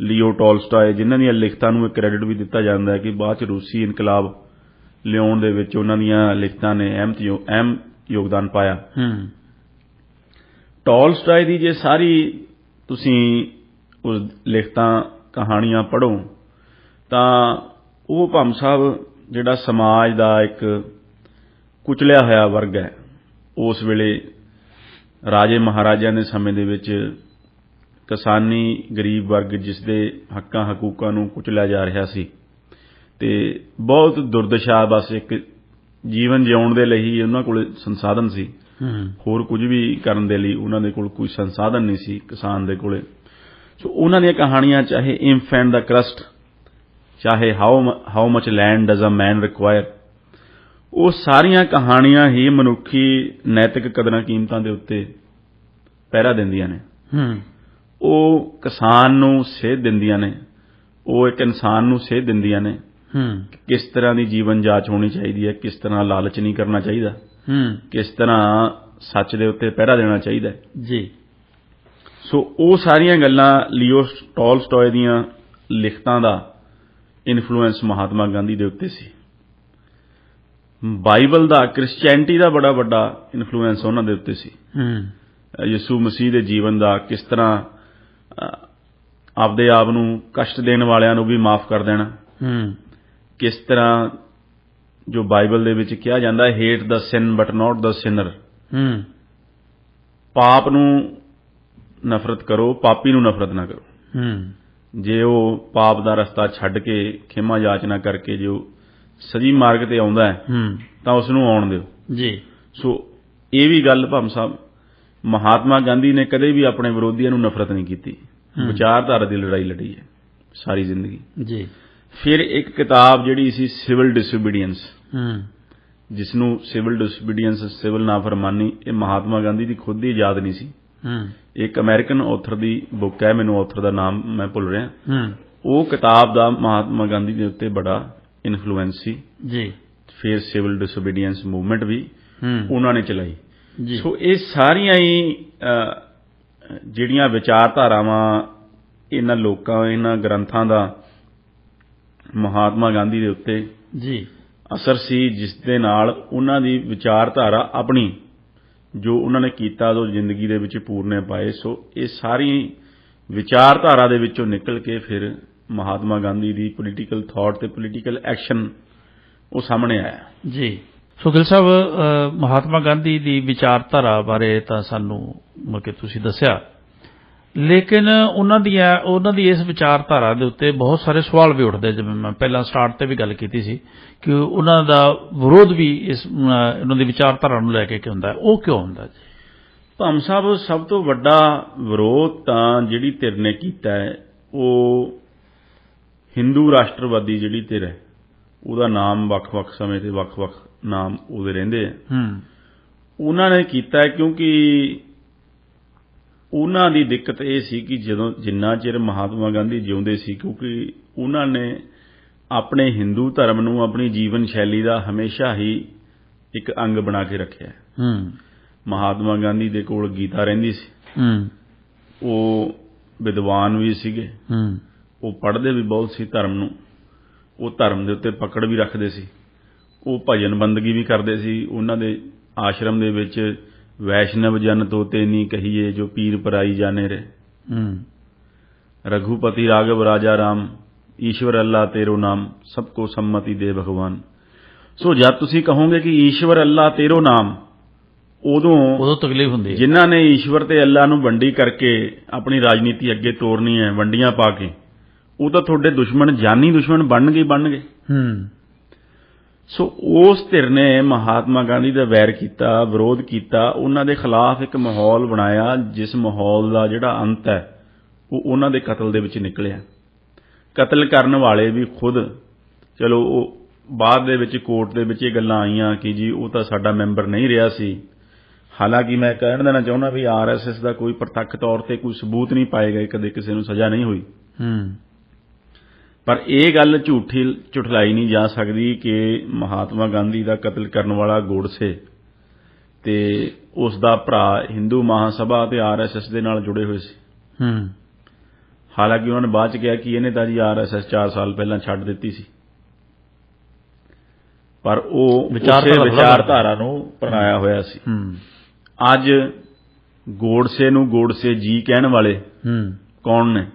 ਲਿਓ ਟੋਲਸਟਾਏ ਜਿਨ੍ਹਾਂ ਦੀਆਂ ਲਿਖਤਾਂ ਨੂੰ ਕ੍ਰੈਡਿਟ ਵੀ ਦਿੱਤਾ ਜਾਂਦਾ ਹੈ ਕਿ ਬਾਅਦ ਚ ਰੂਸੀ ਇਨਕਲਾਬ ਲਿਆਉਣ ਦੇ ਵਿੱਚ ਉਹਨਾਂ ਦੀਆਂ ਲਿਖਤਾਂ ਨੇ ਅਹਿਮ ਅਹਿਮ ਯੋਗਦਾਨ ਪਾਇਆ। ਹੂੰ। ਟੋਲਸਟਾਏ ਦੀ ਜੇ ਸਾਰੀ ਤੁਸੀਂ ਉਸ ਲਿਖਤਾਂ ਕਹਾਣੀਆਂ ਪੜ੍ਹੋ ਤਾਂ ਉਹ ਭੰਮ ਸਾਹਿਬ ਜਿਹੜਾ ਸਮਾਜ ਦਾ ਇੱਕ ਕੁਚਲਿਆ ਹੋਇਆ ਵਰਗ ਹੈ ਉਸ ਵੇਲੇ ਰਾਜੇ ਮਹਾਰਾਜਿਆਂ ਦੇ ਸਮੇਂ ਦੇ ਵਿੱਚ ਕਿਸਾਨੀ ਗਰੀਬ ਵਰਗ ਜਿਸ ਦੇ ਹੱਕਾਂ ਹਕੂਕਾਂ ਨੂੰ ਕੁਚਲਿਆ ਜਾ ਰਿਹਾ ਸੀ ਤੇ ਬਹੁਤ ਦੁਰਦਸ਼ਾ ਬਸ ਇੱਕ ਜੀਵਨ ਜਿਉਣ ਦੇ ਲਈ ਉਹਨਾਂ ਕੋਲ ਸੰਸਾਧਨ ਸੀ। ਹੋਰ ਕੁਝ ਵੀ ਕਰਨ ਦੇ ਲਈ ਉਹਨਾਂ ਦੇ ਕੋਲ ਕੋਈ ਸੰਸਾਧਨ ਨਹੀਂ ਸੀ ਕਿਸਾਨ ਦੇ ਕੋਲੇ। ਸੋ ਉਹਨਾਂ ਦੀਆਂ ਕਹਾਣੀਆਂ ਚਾਹੇ ਐਂਡ ਦਾ ਕਰਸਟ ਚਾਹੇ how how much land does a man require ਉਹ ਸਾਰੀਆਂ ਕਹਾਣੀਆਂ ਹੀ ਮਨੁੱਖੀ ਨੈਤਿਕ ਕਦਰਾਂ ਕੀਮਤਾਂ ਦੇ ਉੱਤੇ ਪਹਿਰਾ ਦਿੰਦੀਆਂ ਨੇ। ਹੂੰ। ਉਹ ਕਿਸਾਨ ਨੂੰ ਸੇਧ ਦਿੰਦੀਆਂ ਨੇ ਉਹ ਇੱਕ ਇਨਸਾਨ ਨੂੰ ਸੇਧ ਦਿੰਦੀਆਂ ਨੇ। ਹੂੰ। ਕਿਸ ਤਰ੍ਹਾਂ ਦੀ ਜੀਵਨ ਜਾਂਚ ਹੋਣੀ ਚਾਹੀਦੀ ਹੈ ਕਿਸ ਤਰ੍ਹਾਂ ਲਾਲਚ ਨਹੀਂ ਕਰਨਾ ਚਾਹੀਦਾ। ਹੂੰ। ਕਿਸ ਤਰ੍ਹਾਂ ਸੱਚ ਦੇ ਉੱਤੇ ਪਹਿਰਾ ਦੇਣਾ ਚਾਹੀਦਾ ਜੀ। ਸੋ ਉਹ ਸਾਰੀਆਂ ਗੱਲਾਂ ਲਿਓ ਟੋਲਸਟੋਏ ਦੀਆਂ ਲਿਖਤਾਂ ਦਾ ਇਨਫਲੂਐਂਸ ਮਹਾਤਮਾ ਗਾਂਧੀ ਦੇ ਉੱਤੇ ਸੀ। ਬਾਈਬਲ ਦਾ ਕ੍ਰਿਸਚੀਅਨਟੀ ਦਾ ਬੜਾ ਵੱਡਾ ਇਨਫਲੂਐਂਸ ਉਹਨਾਂ ਦੇ ਉੱਤੇ ਸੀ। ਹੂੰ। ਯਿਸੂ ਮਸੀਹ ਦੇ ਜੀਵਨ ਦਾ ਕਿਸ ਤਰ੍ਹਾਂ ਆਪਦੇ ਆਪ ਨੂੰ ਕਸ਼ਟ ਦੇਣ ਵਾਲਿਆਂ ਨੂੰ ਵੀ ਮਾਫ ਕਰ ਦੇਣਾ। ਹੂੰ। ਕਿਸ ਤਰ੍ਹਾਂ ਜੋ ਬਾਈਬਲ ਦੇ ਵਿੱਚ ਕਿਹਾ ਜਾਂਦਾ ਹੈ hate the cin but not ਦਾ ਸਿਨਰ ਹੂੰ। ਪਾਪ ਨੂੰ ਨਫ਼ਰਤ ਕਰੋ ਪਾਪੀ ਨੂੰ ਨਫ਼ਰਤ ਨਾ ਕਰੋ। ਹੂੰ। ਜੇ ਉਹ ਪਾਪ ਦਾ ਰਸਤਾ ਛੱਡ ਕੇ ਖਿਮਾ ਯਾਚਨਾ ਕਰਕੇ ਜੋ ਸਜੀ ਮਾਰਗ ਤੇ ਆਉਂਦਾ ਹੈ ਤਾਂ ਉਸ ਨੂੰ ਆਉਣ ਦਿਓ। ਜੀ। ਸੋ ਇਹ ਵੀ ਗੱਲ ਭੰਮ ਸਾਹਿਬ ਮਹਾਤਮਾ ਗਾਂਧੀ ਨੇ ਕਦੇ ਵੀ ਆਪਣੇ ਵਿਰੋਧੀਆਂ ਨੂੰ ਨਫ਼ਰਤ ਨਹੀਂ ਕੀਤੀ। ਵਿਚਾਰਧਾਰਾ ਦੀ ਲੜਾਈ ਲੜੀ ਹੈ ਸਾਰੀ ਜ਼ਿੰਦਗੀ। ਜੀ। ਫਿਰ ਇੱਕ ਕਿਤਾਬ ਜਿਹੜੀ ਸੀ ਸਿਵਲ ਡਿਸਓਬੀਡੀਐਂਸ ਹੂੰ। ਜਿਸ ਨੂੰ ਸਿਵਲ ਡਿਸਓਬੀਡੀਐਂਸ ਸਿਵਲ ਨਾਫਰਮਾਨੀ ਇਹ ਮਹਾਤਮਾ ਗਾਂਧੀ ਦੀ ਖੁਦ ਦੀ ਯਾਦ ਨਹੀਂ ਸੀ। ਇੱਕ ਅਮਰੀਕਨ ਆਥਰ ਦੀ ਬੁੱਕ ਹੈ ਮੈਨੂੰ ਆਥਰ ਦਾ ਨਾਮ ਮੈਂ ਭੁੱਲ ਰਿਹਾ। ਉਹ ਕਿਤਾਬ ਦਾ ਮਹਾਤਮਾ ਗਾਂਧੀ ਦੇ ਉੱਤੇ ਬੜਾ ਇਨਫਲੂਐਂਸ ਸੀ। ਜੀ। ਫਿਰ ਸਿਵਲ ਡਿਸਓਬੀਡੀਐਂਸ ਮੂਵਮੈਂਟ ਵੀ ਉਹਨਾਂ ਨੇ ਚਲਾਈ। ਜੀ। ਸੋ ਇਹ ਸਾਰੀਆਂ ਹੀ ਜਿਹੜੀਆਂ ਵਿਚਾਰਧਾਰਾਵਾਂ ਇਹਨਾਂ ਲੋਕਾਂ ਇਹਨਾਂ ਗ੍ਰੰਥਾਂ ਦਾ ਮਹਾਤਮਾ ਗਾਂਧੀ ਦੇ ਉੱਤੇ ਜੀ। ਅਸਰ ਸੀ ਜਿਸ ਦੇ ਨਾਲ ਉਹਨਾਂ ਦੀ ਵਿਚਾਰਧਾਰਾ ਆਪਣੀ ਜੋ ਉਹਨਾਂ ਨੇ ਕੀਤਾ ਜੋ ਜ਼ਿੰਦਗੀ ਦੇ ਵਿੱਚ ਪੂਰਨੇ ਪਾਏ, ਸੋ ਇਹ ਸਾਰੀ ਵਿਚਾਰਧਾਰਾ ਦੇ ਵਿੱਚੋਂ ਨਿਕਲ ਕੇ ਫਿਰ ਮਹਾਤਮਾ ਗਾਂਧੀ ਦੀ ਪੋਲੀਟੀਕਲ ਥਾਟ ਤੇ ਪੋਲੀਟੀਕਲ ਐਕਸ਼ਨ ਉਹ ਸਾਹਮਣੇ ਆਇਆ। ਜੀ। ਸੋ ਗਿਲ ਸਾਹਿਬ ਮਹਾਤਮਾ ਗਾਂਧੀ ਦੀ ਵਿਚਾਰਧਾਰਾ ਬਾਰੇ ਤਾਂ ਸਾਨੂੰ ਮਤਲਬ ਕਿ ਤੁਸੀਂ ਦੱਸਿਆ। ਲੇਕਿਨ ਉਹਨਾਂ ਦੀ ਉਹਨਾਂ ਦੀ ਇਸ ਵਿਚਾਰਧਾਰਾ ਦੇ ਉੱਤੇ ਬਹੁਤ ਸਾਰੇ ਸਵਾਲ ਵੀ ਉੱਠਦੇ ਜਿਵੇਂ ਮੈਂ ਪਹਿਲਾਂ ਸਟਾਰਟ ਤੇ ਵੀ ਗੱਲ ਕੀਤੀ ਸੀ ਕਿ ਉਹਨਾਂ ਦਾ ਵਿਰੋਧ ਵੀ ਇਸ ਉਹਨਾਂ ਦੀ ਵਿਚਾਰਧਾਰਾ ਨੂੰ ਲੈ ਕੇ ਕਿਉਂ ਹੁੰਦਾ? ਉਹ ਕਿਉਂ ਹੁੰਦਾ ਜੀ? ਭੰਮ ਸਾਹਿਬ ਸਭ ਤੋਂ ਵੱਡਾ ਵਿਰੋਧ ਤਾਂ ਜਿਹੜੀ ਧਿਰ ਨੇ ਕੀਤਾ ਹੈ ਉਹ ਹਿੰਦੂ ਰਾਸ਼ਟਰਵਾਦੀ ਜਿਹੜੀ ਧਿਰ ਹੈ ਉਹਦਾ ਨਾਮ ਵੱਖ-ਵੱਖ ਸਮੇਂ ਤੇ ਵੱਖ-ਵੱਖ ਨਾਮ ਉਹਦੇ ਰਹਿੰਦੇ ਆ। ਹੂੰ। ਉਹਨਾਂ ਨੇ ਕੀਤਾ ਕਿਉਂਕਿ ਉਹਨਾਂ ਦੀ ਦਿੱਕਤ ਇਹ ਸੀ ਕਿ ਜਦੋਂ ਜਿੰਨਾ ਚਿਰ ਮਹਾਤਮਾ ਗਾਂਧੀ ਜਿਉਂਦੇ ਸੀ ਕਿਉਂਕਿ ਉਹਨਾਂ ਨੇ ਆਪਣੇ ਹਿੰਦੂ ਧਰਮ ਨੂੰ ਆਪਣੀ ਜੀਵਨ ਸ਼ੈਲੀ ਦਾ ਹਮੇਸ਼ਾ ਹੀ ਇੱਕ ਅੰਗ ਬਣਾ ਕੇ ਰੱਖਿਆ ਹੈ। ਮਹਾਤਮਾ ਗਾਂਧੀ ਦੇ ਕੋਲ ਗੀਤਾ ਰਹਿੰਦੀ ਸੀ। ਹੂੰ। ਉਹ ਵਿਦਵਾਨ ਵੀ ਸੀਗੇ। ਹੂੰ। ਉਹ ਪੜ੍ਹਦੇ ਵੀ ਬਹੁਤ ਸੀ ਧਰਮ ਨੂੰ। ਉਹ ਧਰਮ ਦੇ ਉੱਤੇ ਪਕੜ ਵੀ ਰੱਖਦੇ ਸੀ। ਉਹ ਭਜਨ ਬੰਦਗੀ ਵੀ ਕਰਦੇ ਸੀ। ਉਹਨਾਂ ਦੇ ਆਸ਼ਰਮ ਦੇ ਵਿੱਚ ਵੈਸ਼ਨਵ ਜਨ ਤੋਤੇ ਨਹੀਂ ਕਹੀਏ ਜੋ ਪੀਰ ਪਰਾਈ ਜਾਣੇ ਰੇ ਰਾਘਵ ਰਾਜਾ ਰਾਮ ਈਸ਼ਵਰ ਅੱਲਾ ਤੇਰੋ ਨਾਮ ਸਭ ਕੋ ਸੰਮਤੀ ਦੇ ਭਗਵਾਨ। ਸੋ ਜਦ ਤੁਸੀਂ ਕਹੋਗੇ ਕਿ ਈਸ਼ਵਰ ਅੱਲਾ ਤੇਰੋ ਨਾਮ ਉਦੋਂ ਉਦੋਂ ਤਕਲੀਫ ਹੁੰਦੀ ਹੈ। ਜਿਨ੍ਹਾਂ ਨੇ ਈਸ਼ਵਰ ਤੇ ਅੱਲਾ ਨੂੰ ਵੰਡੀ ਕਰਕੇ ਆਪਣੀ ਰਾਜਨੀਤੀ ਅੱਗੇ ਤੋਰਨੀ ਹੈ ਵੰਡੀਆਂ ਪਾ ਕੇ ਉਹ ਤਾਂ ਤੁਹਾਡੇ ਦੁਸ਼ਮਣ ਜਾਨੀ ਦੁਸ਼ਮਣ ਬਣਨਗੇ ਬਣਨਗੇ ਹੂੰ। ਸੋ ਉਸ ਧਿਰ ਨੇ ਮਹਾਤਮਾ ਗਾਂਧੀ ਦਾ ਵੈਰ ਕੀਤਾ, ਵਿਰੋਧ ਕੀਤਾ, ਉਹਨਾਂ ਦੇ ਖਿਲਾਫ ਇੱਕ ਮਾਹੌਲ ਬਣਾਇਆ, ਜਿਸ ਮਾਹੌਲ ਦਾ ਜਿਹੜਾ ਅੰਤ ਹੈ, ਉਹ ਉਹਨਾਂ ਦੇ ਕਤਲ ਦੇ ਵਿੱਚ ਨਿਕਲਿਆ। ਕਤਲ ਕਰਨ ਵਾਲੇ ਵੀ ਖੁਦ, ਚਲੋ ਉਹ ਬਾਅਦ ਦੇ ਵਿੱਚ ਕੋਰਟ ਦੇ ਵਿੱਚ ਇਹ ਗੱਲਾਂ ਆਈਆਂ ਕਿ ਜੀ ਉਹ ਤਾਂ ਸਾਡਾ ਮੈਂਬਰ ਨਹੀਂ ਰਿਹਾ ਸੀ। ਹਾਲਾਂਕਿ ਮੈਂ ਕਹਿਣ ਦੇਣਾ ਚਾਹੁੰਦਾ ਵੀ ਆਰਐਸਐਸ ਦਾ ਕੋਈ ਪ੍ਰਤੱਖ ਤੌਰ ਤੇ ਕੋਈ ਸਬੂਤ ਨਹੀਂ ਪਾਏ ਗਏ, ਕਦੇ ਕਿਸੇ ਨੂੰ ਸਜ਼ਾ ਨਹੀਂ ਹੋਈ। ਹੂੰ। ਪਰ ਇਹ ਗੱਲ ਝੂਠੀ ਝੁਠਲਾਈ ਨਹੀਂ ਜਾ ਸਕਦੀ ਕਿ ਮਹਾਤਮਾ ਗਾਂਧੀ ਦਾ ਕਤਲ ਕਰਨ ਵਾਲਾ ਗੋਡਸੇ ਤੇ ਉਸ ਦਾ ਭਰਾ ਹਿੰਦੂ ਮਹਾਸਭਾ ਤੇ ਆਰਐਸਐਸ ਦੇ ਨਾਲ ਜੁੜੇ ਹੋਏ ਸੀ। ਹੂੰ। ਹਾਲਾਂਕਿ ਉਹਨਾਂ ਨੇ ਬਾਅਦ ਚ ਕਿਹਾ ਕਿ ਇਹਨੇ ਤਾਂ ਜੀ ਆਰਐਸਐਸ 4 ਸਾਲ ਪਹਿਲਾਂ ਛੱਡ ਦਿੱਤੀ ਸੀ। ਪਰ ਉਹ ਵਿਚਾਰਧਾਰਾ ਨੂੰ ਅਪਣਾਇਆ ਹੋਇਆ ਸੀ। ਅੱਜ ਗੋਡਸੇ ਨੂੰ ਗੋਡਸੇ ਜੀ ਕਹਿਣ ਵਾਲੇ ਹੂੰ। ਕੌਣ ਨੇ?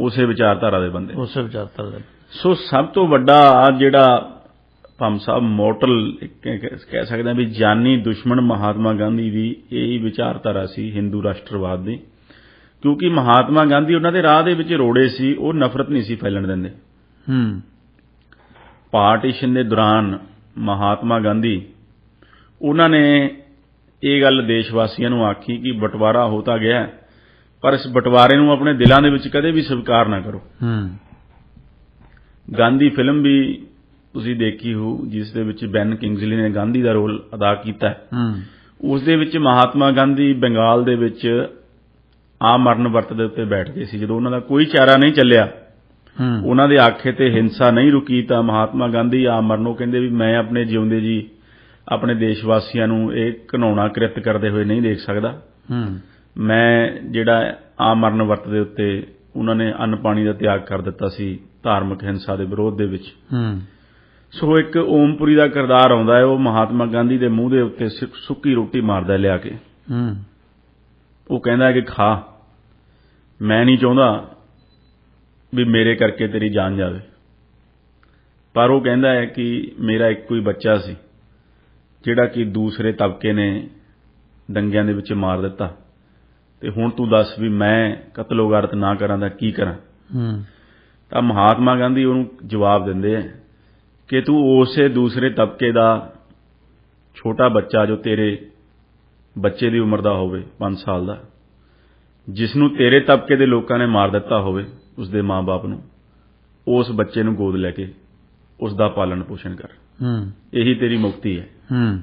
ਉਸੇ ਵਿਚਾਰਧਾਰਾ ਦੇ ਬੰਦੇ। ਉਸੇ ਵਿਚਾਰਧਾਰਾ ਦੇ ਸੋ ਸਭ ਤੋਂ ਵੱਡਾ ਜਿਹੜਾ ਭੰਮ ਸਾਹਿਬ ਮੋਰਟਲ ਕਹਿ ਸਕਦੇ ਹਾਂ ਵੀ ਜਾਨੀ ਦੁਸ਼ਮਣ ਮਹਾਤਮਾ ਗਾਂਧੀ ਦੀ ਇਹ ਹੀ ਵਿਚਾਰਧਾਰਾ ਸੀ ਹਿੰਦੂ ਰਾਸ਼ਟਰਵਾਦ ਦੀ। ਕਿਉਂਕਿ ਮਹਾਤਮਾ ਗਾਂਧੀ ਉਹਨਾਂ ਦੇ ਰਾਹ ਦੇ ਵਿੱਚ ਰੋੜੇ ਸੀ ਉਹ ਨਫ਼ਰਤ ਨਹੀਂ ਸੀ ਫੈਲਣ ਦਿੰਦੇ। ਹੂੰ। ਪਾਰਟੀਸ਼ਨ ਦੇ ਦੌਰਾਨ ਮਹਾਤਮਾ ਗਾਂਧੀ ਉਹਨਾਂ ਨੇ ਇਹ ਗੱਲ ਦੇਸ਼ ਵਾਸੀਆਂ ਨੂੰ ਆਖੀ ਕਿ ਬਟਵਾਰਾ ਹੋ ਤਾਂ ਗਿਆ। ਹੈ, ਪਰ ਇਸ ਬਟਵਾਰੇ ਨੂੰ ਆਪਣੇ ਦਿਲਾਂ ਦੇ ਵਿੱਚ ਕਦੇ ਵੀ ਸਵੀਕਾਰ ਨਾ ਕਰੋ। ਹੂੰ। ਗਾਂਧੀ ਫਿਲਮ ਵੀ ਤੁਸੀਂ ਦੇਖੀ ਹੋ ਜਿਸ ਦੇ ਵਿੱਚ ਬੈਨ ਕਿੰਗਜ਼ਲੀ ਨੇ ਗਾਂਧੀ ਦਾ ਰੋਲ ਅਦਾ ਕੀਤਾ ਹੈ। ਹੂੰ। ਉਸ ਦੇ ਵਿੱਚ ਮਹਾਤਮਾ ਗਾਂਧੀ ਬੰਗਾਲ ਦੇ ਵਿੱਚ ਆ ਮਰਨ ਵਰਤ ਦੇ ਉੱਤੇ ਬੈਠ ਗਏ ਸੀ। ਜਦੋਂ ਉਹਨਾਂ ਦਾ ਕੋਈ ਚਾਰਾ ਨਹੀਂ ਚੱਲਿਆ ਹੂੰ। ਉਹਨਾਂ ਦੇ ਆਖੇ ਤੇ ਹਿੰਸਾ ਨਹੀਂ ਰੁਕੀ ਤਾਂ ਮਹਾਤਮਾ ਗਾਂਧੀ ਆ ਮਰਨੋਂ। ਕਹਿੰਦੇ ਵੀ ਮੈਂ ਆਪਣੇ ਜਿਉਂਦੇ ਜੀ ਆਪਣੇ ਦੇਸ਼ ਵਾਸੀਆਂ ਨੂੰ ਇਹ ਘਨਾਉਣਾ ਕ੍ਰਿਤ ਕਰਦੇ ਹੋਏ ਨਹੀਂ ਦੇਖ ਸਕਦਾ। ਹੂੰ। ਮੈਂ ਜਿਹੜਾ ਆ ਮਰਨ ਵਰਤ ਦੇ ਉੱਤੇ ਉਹਨਾਂ ਨੇ ਅੰਨ ਪਾਣੀ ਦਾ ਤਿਆਗ ਕਰ ਦਿੱਤਾ ਸੀ ਧਾਰਮਿਕ ਹਿੰਸਾ ਦੇ ਵਿਰੋਧ ਦੇ ਵਿੱਚ। ਹੂੰ। ਸੋ ਇੱਕ ਓਮਪੁਰੀ ਦਾ ਕਿਰਦਾਰ ਆਉਂਦਾ ਹੈ ਉਹ ਮਹਾਤਮਾ ਗਾਂਧੀ ਦੇ ਮੂੰਹ ਦੇ ਉੱਤੇ ਸੁੱਕੀ ਰੋਟੀ ਮਾਰਦਾ ਲਿਆ ਕੇ। ਹੂੰ। ਉਹ ਕਹਿੰਦਾ ਕਿ ਖਾ। ਮੈਂ ਨਹੀਂ ਚਾਹੁੰਦਾ ਵੀ ਮੇਰੇ ਕਰਕੇ ਤੇਰੀ ਜਾਨ ਜਾਵੇ। ਪਰ ਉਹ ਕਹਿੰਦਾ ਹੈ ਕਿ ਮੇਰਾ ਇੱਕੋ ਹੀ ਬੱਚਾ ਸੀ ਜਿਹੜਾ ਕਿ ਦੂਸਰੇ ਤਬਕੇ ਨੇ ਦੰਗਿਆਂ ਦੇ ਵਿੱਚ ਮਾਰ ਦਿੱਤਾ। ਤੇ ਹੁਣ ਤੂੰ ਦੱਸ ਵੀ ਮੈਂ ਕਤਲੋਗਾਰਤ ਨਾ ਕਰਾਂ ਤਾਂ ਕੀ ਕਰਾਂ? ਹੂੰ। ਤਾਂ ਮਹਾਤਮਾ ਗਾਂਧੀ ਉਹਨੂੰ ਜਵਾਬ ਦਿੰਦੇ ਆ ਕਿ ਤੂੰ ਉਸੇ ਦੂਸਰੇ ਤਬਕੇ ਦਾ ਛੋਟਾ ਬੱਚਾ ਜੋ ਤੇਰੇ ਬੱਚੇ ਦੀ ਉਮਰ ਦਾ ਹੋਵੇ 5 ਸਾਲ ਦਾ ਜਿਸ ਨੂੰ ਤੇਰੇ ਤਬਕੇ ਦੇ ਲੋਕਾਂ ਨੇ ਮਾਰ ਦਿੱਤਾ ਹੋਵੇ ਉਸ ਦੇ ਮਾਪੇ ਨੂੰ ਉਸ ਬੱਚੇ ਨੂੰ ਗੋਦ ਲੈ ਕੇ ਉਸ ਦਾ ਪਾਲਣ ਪੋਸ਼ਣ ਕਰ। ਹੂੰ। ਇਹੀ ਤੇਰੀ ਮੁਕਤੀ ਹੈ। ਹੂੰ।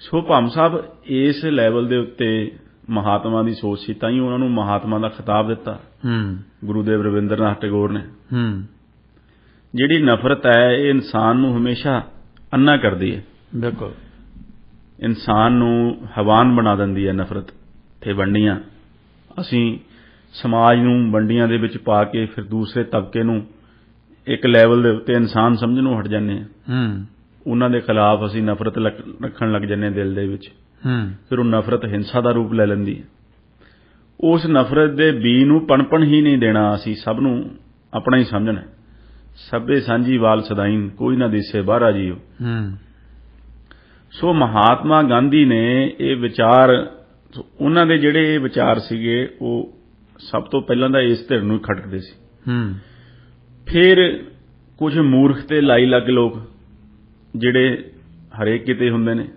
ਸੋ ਭਾਮ ਸਾਹਿਬ ਇਸ ਲੈਵਲ ਦੇ ਉੱਤੇ ਮਹਾਤਮਾ ਦੀ ਸੋਚ ਸੀ ਤਾਂ ਹੀ ਉਹਨਾਂ ਨੂੰ ਮਹਾਤਮਾ ਦਾ ਖਿਤਾਬ ਦਿੱਤਾ। ਹੂੰ। ਗੁਰੂਦੇਵ ਰਵਿੰਦਰਨਾਥ ਟੈਗੋਰ ਨੇ। ਹੂੰ। ਜਿਹੜੀ ਨਫ਼ਰਤ ਹੈ ਇਹ ਇਨਸਾਨ ਨੂੰ ਹਮੇਸ਼ਾ ਅੰਨਾ ਕਰਦੀ ਹੈ। ਬਿਲਕੁਲ। ਇਨਸਾਨ ਨੂੰ ਹਵਾਨ ਬਣਾ ਦਿੰਦੀ ਹੈ ਨਫ਼ਰਤ ਤੇ ਵੰਡੀਆਂ। ਅਸੀਂ ਸਮਾਜ ਨੂੰ ਵੰਡੀਆਂ ਦੇ ਵਿੱਚ ਪਾ ਕੇ ਫਿਰ ਦੂਸਰੇ ਤਬਕੇ ਨੂੰ ਇੱਕ ਲੈਵਲ ਦੇ ਉੱਤੇ ਇਨਸਾਨ ਸਮਝਣੋਂ ਹਟ ਜਾਂਦੇ ਹਾਂ। ਹੂੰ। ਉਹਨਾਂ ਦੇ ਖਿਲਾਫ ਅਸੀਂ ਨਫ਼ਰਤ ਰੱਖਣ ਲੱਗ ਜਾਂਦੇ ਹਾਂ ਦਿਲ ਦੇ ਵਿੱਚ। ਹੂੰ। ਫਿਰ ਉਹ ਨਫ਼ਰਤ ਹਿੰਸਾ ਦਾ ਰੂਪ ਲੈ ਲੈਂਦੀ ਹੈ। ਉਸ ਨਫ਼ਰਤ ਦੇ ਬੀ ਨੂੰ ਪਣਪਣ ਹੀ ਨਹੀਂ ਦੇਣਾ ਅਸੀਂ ਸਭ ਨੂੰ ਆਪਣਾ ਹੀ ਸਮਝਣਾ। ਸਭੇ ਸਾਂਝੀ ਵਾਲ ਸਦਾਈਨ ਕੋਈ ਨਾ ਦਿਸੇ ਬਾਹਰਾ ਜੀਓ। ਹੂੰ। ਸੋ ਮਹਾਤਮਾ ਗਾਂਧੀ ਨੇ ਇਹ ਵਿਚਾਰ ਉਹਨਾਂ ਦੇ ਜਿਹੜੇ ਇਹ ਵਿਚਾਰ ਸੀਗੇ ਉਹ ਸਭ ਤੋਂ ਪਹਿਲਾਂ ਤਾਂ ਇਸ ਧਿਰ ਨੂੰ ਖਟਕਦੇ ਸੀ। ਹੂੰ। ਫਿਰ ਕੁਝ ਮੂਰਖ ਤੇ ਲਾਈ ਲੱਗ ਲੋਕ ਜਿਹੜੇ ਹਰੇਕ ਕਿਤੇ ਹੁੰਦੇ ਨੇ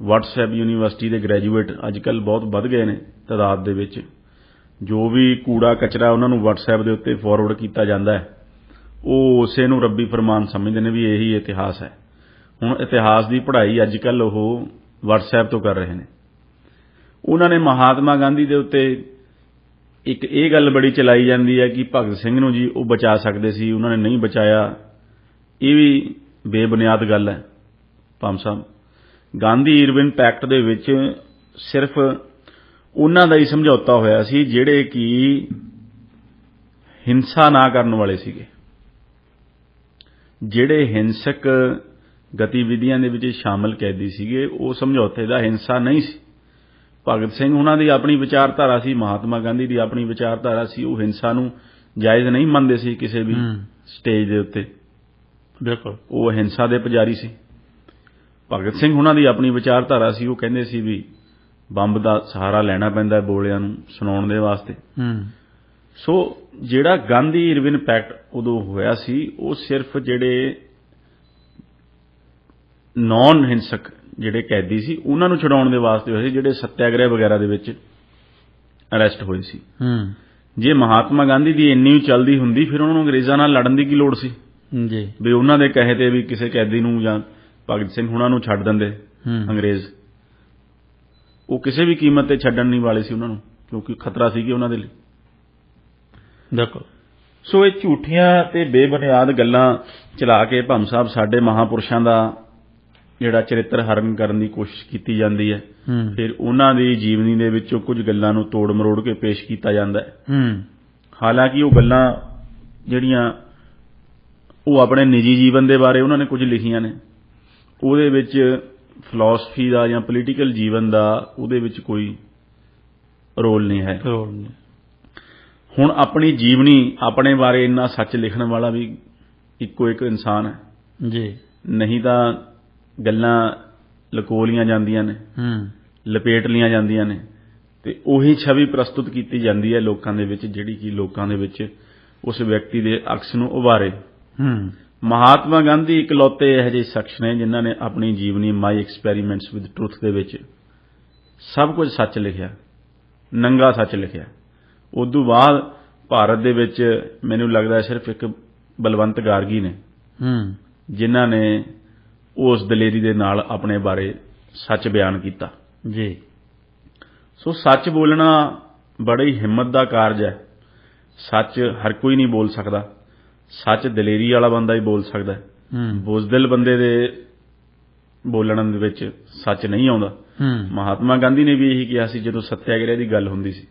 ਵਟਸਐਪ ਯੂਨੀਵਰਸਿਟੀ ਦੇ ਗ੍ਰੈਜੂਏਟ ਅੱਜਕੱਲ ਬਹੁਤ ਵੱਧ ਗਏ ਨੇ ਤਾਦਾਦ ਦੇ ਵਿੱਚ। ਜੋ ਵੀ ਕੂੜਾ ਕਚਰਾ ਉਹਨਾਂ ਨੂੰ ਵਟਸਐਪ ਦੇ ਉੱਤੇ ਫਾਰਵਰਡ ਕੀਤਾ ਜਾਂਦਾ ਹੈ, ਉਹ ਉਸੇ ਨੂੰ ਰੱਬੀ ਫਰਮਾਨ ਸਮਝਦੇ ਨੇ ਵੀ ਇਹੀ ਇਤਿਹਾਸ ਹੈ। ਹੁਣ ਇਤਿਹਾਸ ਦੀ ਪੜ੍ਹਾਈ ਅੱਜਕੱਲ ਉਹ ਵਟਸਐਪ ਤੋਂ ਕਰ ਰਹੇ ਨੇ। ਉਹਨਾਂ ਨੇ ਮਹਾਤਮਾ ਗਾਂਧੀ ਦੇ ਉੱਤੇ ਇੱਕ ਇਹ ਗੱਲ ਬੜੀ ਚਲਾਈ ਜਾਂਦੀ ਹੈ ਕਿ ਭਗਤ ਸਿੰਘ ਨੂੰ ਜੀ ਉਹ ਬਚਾ ਸਕਦੇ ਸੀ, ਉਹਨਾਂ ਨੇ ਨਹੀਂ ਬਚਾਇਆ। ਇਹ ਵੀ ਬੇਬੁਨਿਆਦ ਗੱਲ ਹੈ ਪੰਮ ਸਾਹਿਬ। ਗਾਂਧੀ ਇਰਵਿਨ ਪੈਕਟ ਦੇ ਵਿੱਚ ਸਿਰਫ ਉਹਨਾਂ ਦਾ ਹੀ ਸਮਝੌਤਾ ਹੋਇਆ ਸੀ ਜਿਹੜੇ ਕਿ ਹਿੰਸਾ ਨਾ ਕਰਨ ਵਾਲੇ ਸੀਗੇ। ਜਿਹੜੇ ਹਿੰਸਕ ਗਤੀਵਿਧੀਆਂ ਦੇ ਵਿੱਚ ਸ਼ਾਮਲ ਕੈਦੀ ਸੀਗੇ ਉਹ ਸਮਝੌਤੇ ਦਾ ਹਿੰਸਾ ਨਹੀਂ ਸੀ। ਭਗਤ ਸਿੰਘ ਉਹਨਾਂ ਦੀ ਆਪਣੀ ਵਿਚਾਰਧਾਰਾ ਸੀ ਮਹਾਤਮਾ ਗਾਂਧੀ ਦੀ ਆਪਣੀ ਵਿਚਾਰਧਾਰਾ ਸੀ ਉਹ ਹਿੰਸਾ ਨੂੰ ਜਾਇਜ਼ ਨਹੀਂ ਮੰਨਦੇ ਸੀ ਕਿਸੇ ਵੀ ਸਟੇਜ ਦੇ ਉੱਤੇ। ਬਿਲਕੁਲ। ਉਹ ਹਿੰਸਾ ਦੇ ਪੁਜਾਰੀ ਸੀ। ਭਗਤ ਸਿੰਘ ਉਹਨਾਂ ਦੀ ਆਪਣੀ ਵਿਚਾਰਧਾਰਾ ਸੀ ਉਹ ਕਹਿੰਦੇ ਸੀ ਵੀ ਬੰਬ ਦਾ ਸਹਾਰਾ ਲੈਣਾ ਪੈਂਦਾ ਬੋਲਿਆਂ ਨੂੰ ਸੁਣਾਉਣ ਦੇ ਵਾਸਤੇ। ਹੂੰ। ਸੋ ਜਿਹੜਾ ਗਾਂਧੀ ਇਰਵਿਨ ਪੈਕਟ ਉਦੋਂ ਹੋਇਆ ਸੀ ਉਹ ਸਿਰਫ ਜਿਹੜੇ ਨਾਨ ਹਿੰਸਕ ਜਿਹੜੇ ਕੈਦੀ ਸੀ ਉਹਨਾਂ ਨੂੰ ਛਡਾਉਣ ਦੇ ਵਾਸਤੇ ਹੋਇਆ ਸੀ ਜਿਹੜੇ ਸੱਤਿਆਗ੍ਰਹਿ ਵਗੈਰਾ ਦੇ ਵਿੱਚ ਅਰੈਸਟ ਹੋਏ ਸੀ। ਹੂੰ। ਜੇ ਮਹਾਤਮਾ ਗਾਂਧੀ ਦੀ ਇੰਨੀ ਚੱਲਦੀ ਹੁੰਦੀ ਫਿਰ ਉਹਨਾਂ ਨੂੰ ਅੰਗਰੇਜ਼ਾਂ ਨਾਲ ਲੜਨ ਦੀ ਕੀ ਲੋੜ ਸੀ? ਜੀ। ਵੀ ਉਹਨਾਂ ਦੇ ਕਹੇ ਤੇ ਵੀ ਕਿਸੇ ਕੈਦੀ ਨੂੰ ਜਾਂ ਭਗਤ ਸਿੰਘ ਹੁਣਾਂ ਨੂੰ ਛੱਡ ਦਿੰਦੇ ਅੰਗਰੇਜ਼। ਉਹ ਕਿਸੇ ਵੀ ਕੀਮਤ ਤੇ ਛੱਡਣ ਨਹੀਂ ਵਾਲੇ ਸੀ ਉਹਨਾਂ ਨੂੰ ਕਿਉਂਕਿ ਖਤਰਾ ਸੀ ਕਿ ਉਹਨਾਂ ਦੇ ਲਈ। ਬਿਲਕੁਲ ਸੋ ਇਹ ਝੂਠੀਆਂ ਤੇ ਬੇਬੁਨਿਆਦ ਗੱਲਾਂ ਚਲਾ ਕੇ ਭੰਮ ਸਾਹਿਬ ਸਾਡੇ ਮਹਾਪੁਰਸ਼ਾਂ ਦਾ ਜਿਹੜਾ ਚਰਿੱਤਰ ਹਰਨ ਕਰਨ ਦੀ ਕੋਸ਼ਿਸ਼ ਕੀਤੀ ਜਾਂਦੀ ਹੈ। ਫਿਰ ਉਹਨਾਂ ਦੀ ਜੀਵਨੀ ਦੇ ਵਿੱਚੋਂ ਕੁਝ ਗੱਲਾਂ ਨੂੰ ਤੋੜ ਮਰੋੜ ਕੇ ਪੇਸ਼ ਕੀਤਾ ਜਾਂਦਾ ਹੈ। ਹੂੰ। ਹਾਲਾਂਕਿ ਉਹ ਗੱਲਾਂ ਜਿਹੜੀਆਂ ਉਹ ਆਪਣੇ ਨਿੱਜੀ ਜੀਵਨ ਦੇ ਬਾਰੇ ਉਹਨਾਂ ਨੇ ਕੁਝ ਲਿਖੀਆਂ ਨੇ। ਉਹਦੇ ਵਿੱਚ ਫਿਲਾਸਫੀ ਦਾ ਜਾਂ ਪੋਲੀਟੀਕਲ ਜੀਵਨ ਦਾ ਉਹਦੇ ਵਿੱਚ ਕੋਈ ਰੋਲ ਨਹੀਂ ਹੈ। ਰੋਲ ਨਹੀਂ। ਹੁਣ ਆਪਣੀ ਜੀਵਨੀ ਆਪਣੇ ਬਾਰੇ ਇੰਨਾ ਸੱਚ ਲਿਖਣ ਵਾਲਾ ਵੀ ਇੱਕੋ ਇੱਕ ਇਨਸਾਨ ਹੈ। ਜੀ। ਨਹੀਂ ਤਾਂ ਗੱਲਾਂ ਲਕੋਲੀਆਂ ਜਾਂਦੀਆਂ ਨੇ ਹੂੰ। ਲਪੇਟ ਲੀਆਂ ਜਾਂਦੀਆਂ ਨੇ ਤੇ ਉਹੀ ਛਵੀ ਪ੍ਰਸਤੁਤ ਕੀਤੀ ਜਾਂਦੀ ਹੈ ਲੋਕਾਂ ਦੇ ਵਿੱਚ ਜਿਹੜੀ ਕਿ ਲੋਕਾਂ ਦੇ ਵਿੱਚ ਉਸ ਵਿਅਕਤੀ ਦੇ ਅਕਸ ਨੂੰ ਉਭਾਰੇ। ਹੂੰ। ਮਹਾਤਮਾ ਗਾਂਧੀ ਇਕਲੌਤੇ ਇਹੋ ਜਿਹੇ ਸ਼ਖਸ ਨੇ ਜਿਨ੍ਹਾਂ ਨੇ ਆਪਣੀ ਜੀਵਨੀ ਮਾਈ ਐਕਸਪੈਰੀਮੈਂਟਸ ਵਿਦ ਟਰੁੱਥ ਦੇ ਵਿੱਚ ਸਭ ਕੁਝ ਸੱਚ ਲਿਖਿਆ ਨੰਗਾ ਸੱਚ ਲਿਖਿਆ। ਉਦੋਂ ਬਾਅਦ ਭਾਰਤ ਦੇ ਵਿੱਚ ਮੈਨੂੰ ਲੱਗਦਾ ਸਿਰਫ ਇੱਕ ਬਲਵੰਤ ਗਾਰਗੀ ਨੇ ਹੂੰ। ਜਿਨ੍ਹਾਂ ਨੇ ਉਸ ਦਲੇਰੀ ਦੇ ਨਾਲ ਆਪਣੇ ਬਾਰੇ ਸੱਚ ਬਿਆਨ ਕੀਤਾ। ਜੀ। ਸੋ ਸੱਚ ਬੋਲਣਾ ਬੜੀ ਹਿੰਮਤ ਦਾ ਕਾਰਜ ਹੈ। ਸੱਚ ਹਰ ਕੋਈ ਨਹੀਂ ਬੋਲ ਸਕਦਾ। ਸੱਚ ਦਲੇਰੀ ਵਾਲਾ ਬੰਦਾ ਹੀ ਬੋਲ ਸਕਦਾ ਹੈ। ਬੁਜ਼ਦਿਲ ਬੰਦੇ ਦੇ ਬੋਲਣ ਦੇ ਵਿੱਚ ਸੱਚ ਨਹੀਂ ਆਉਂਦਾ। ਹੂੰ। ਮਹਾਤਮਾ ਗਾਂਧੀ ਨੇ ਵੀ ਇਹੀ ਕਿਹਾ ਸੀ ਜਦੋਂ ਸੱਤਿਆਗ੍ਰਹਿ ਦੀ ਗੱਲ ਹੁੰਦੀ ਸੀ।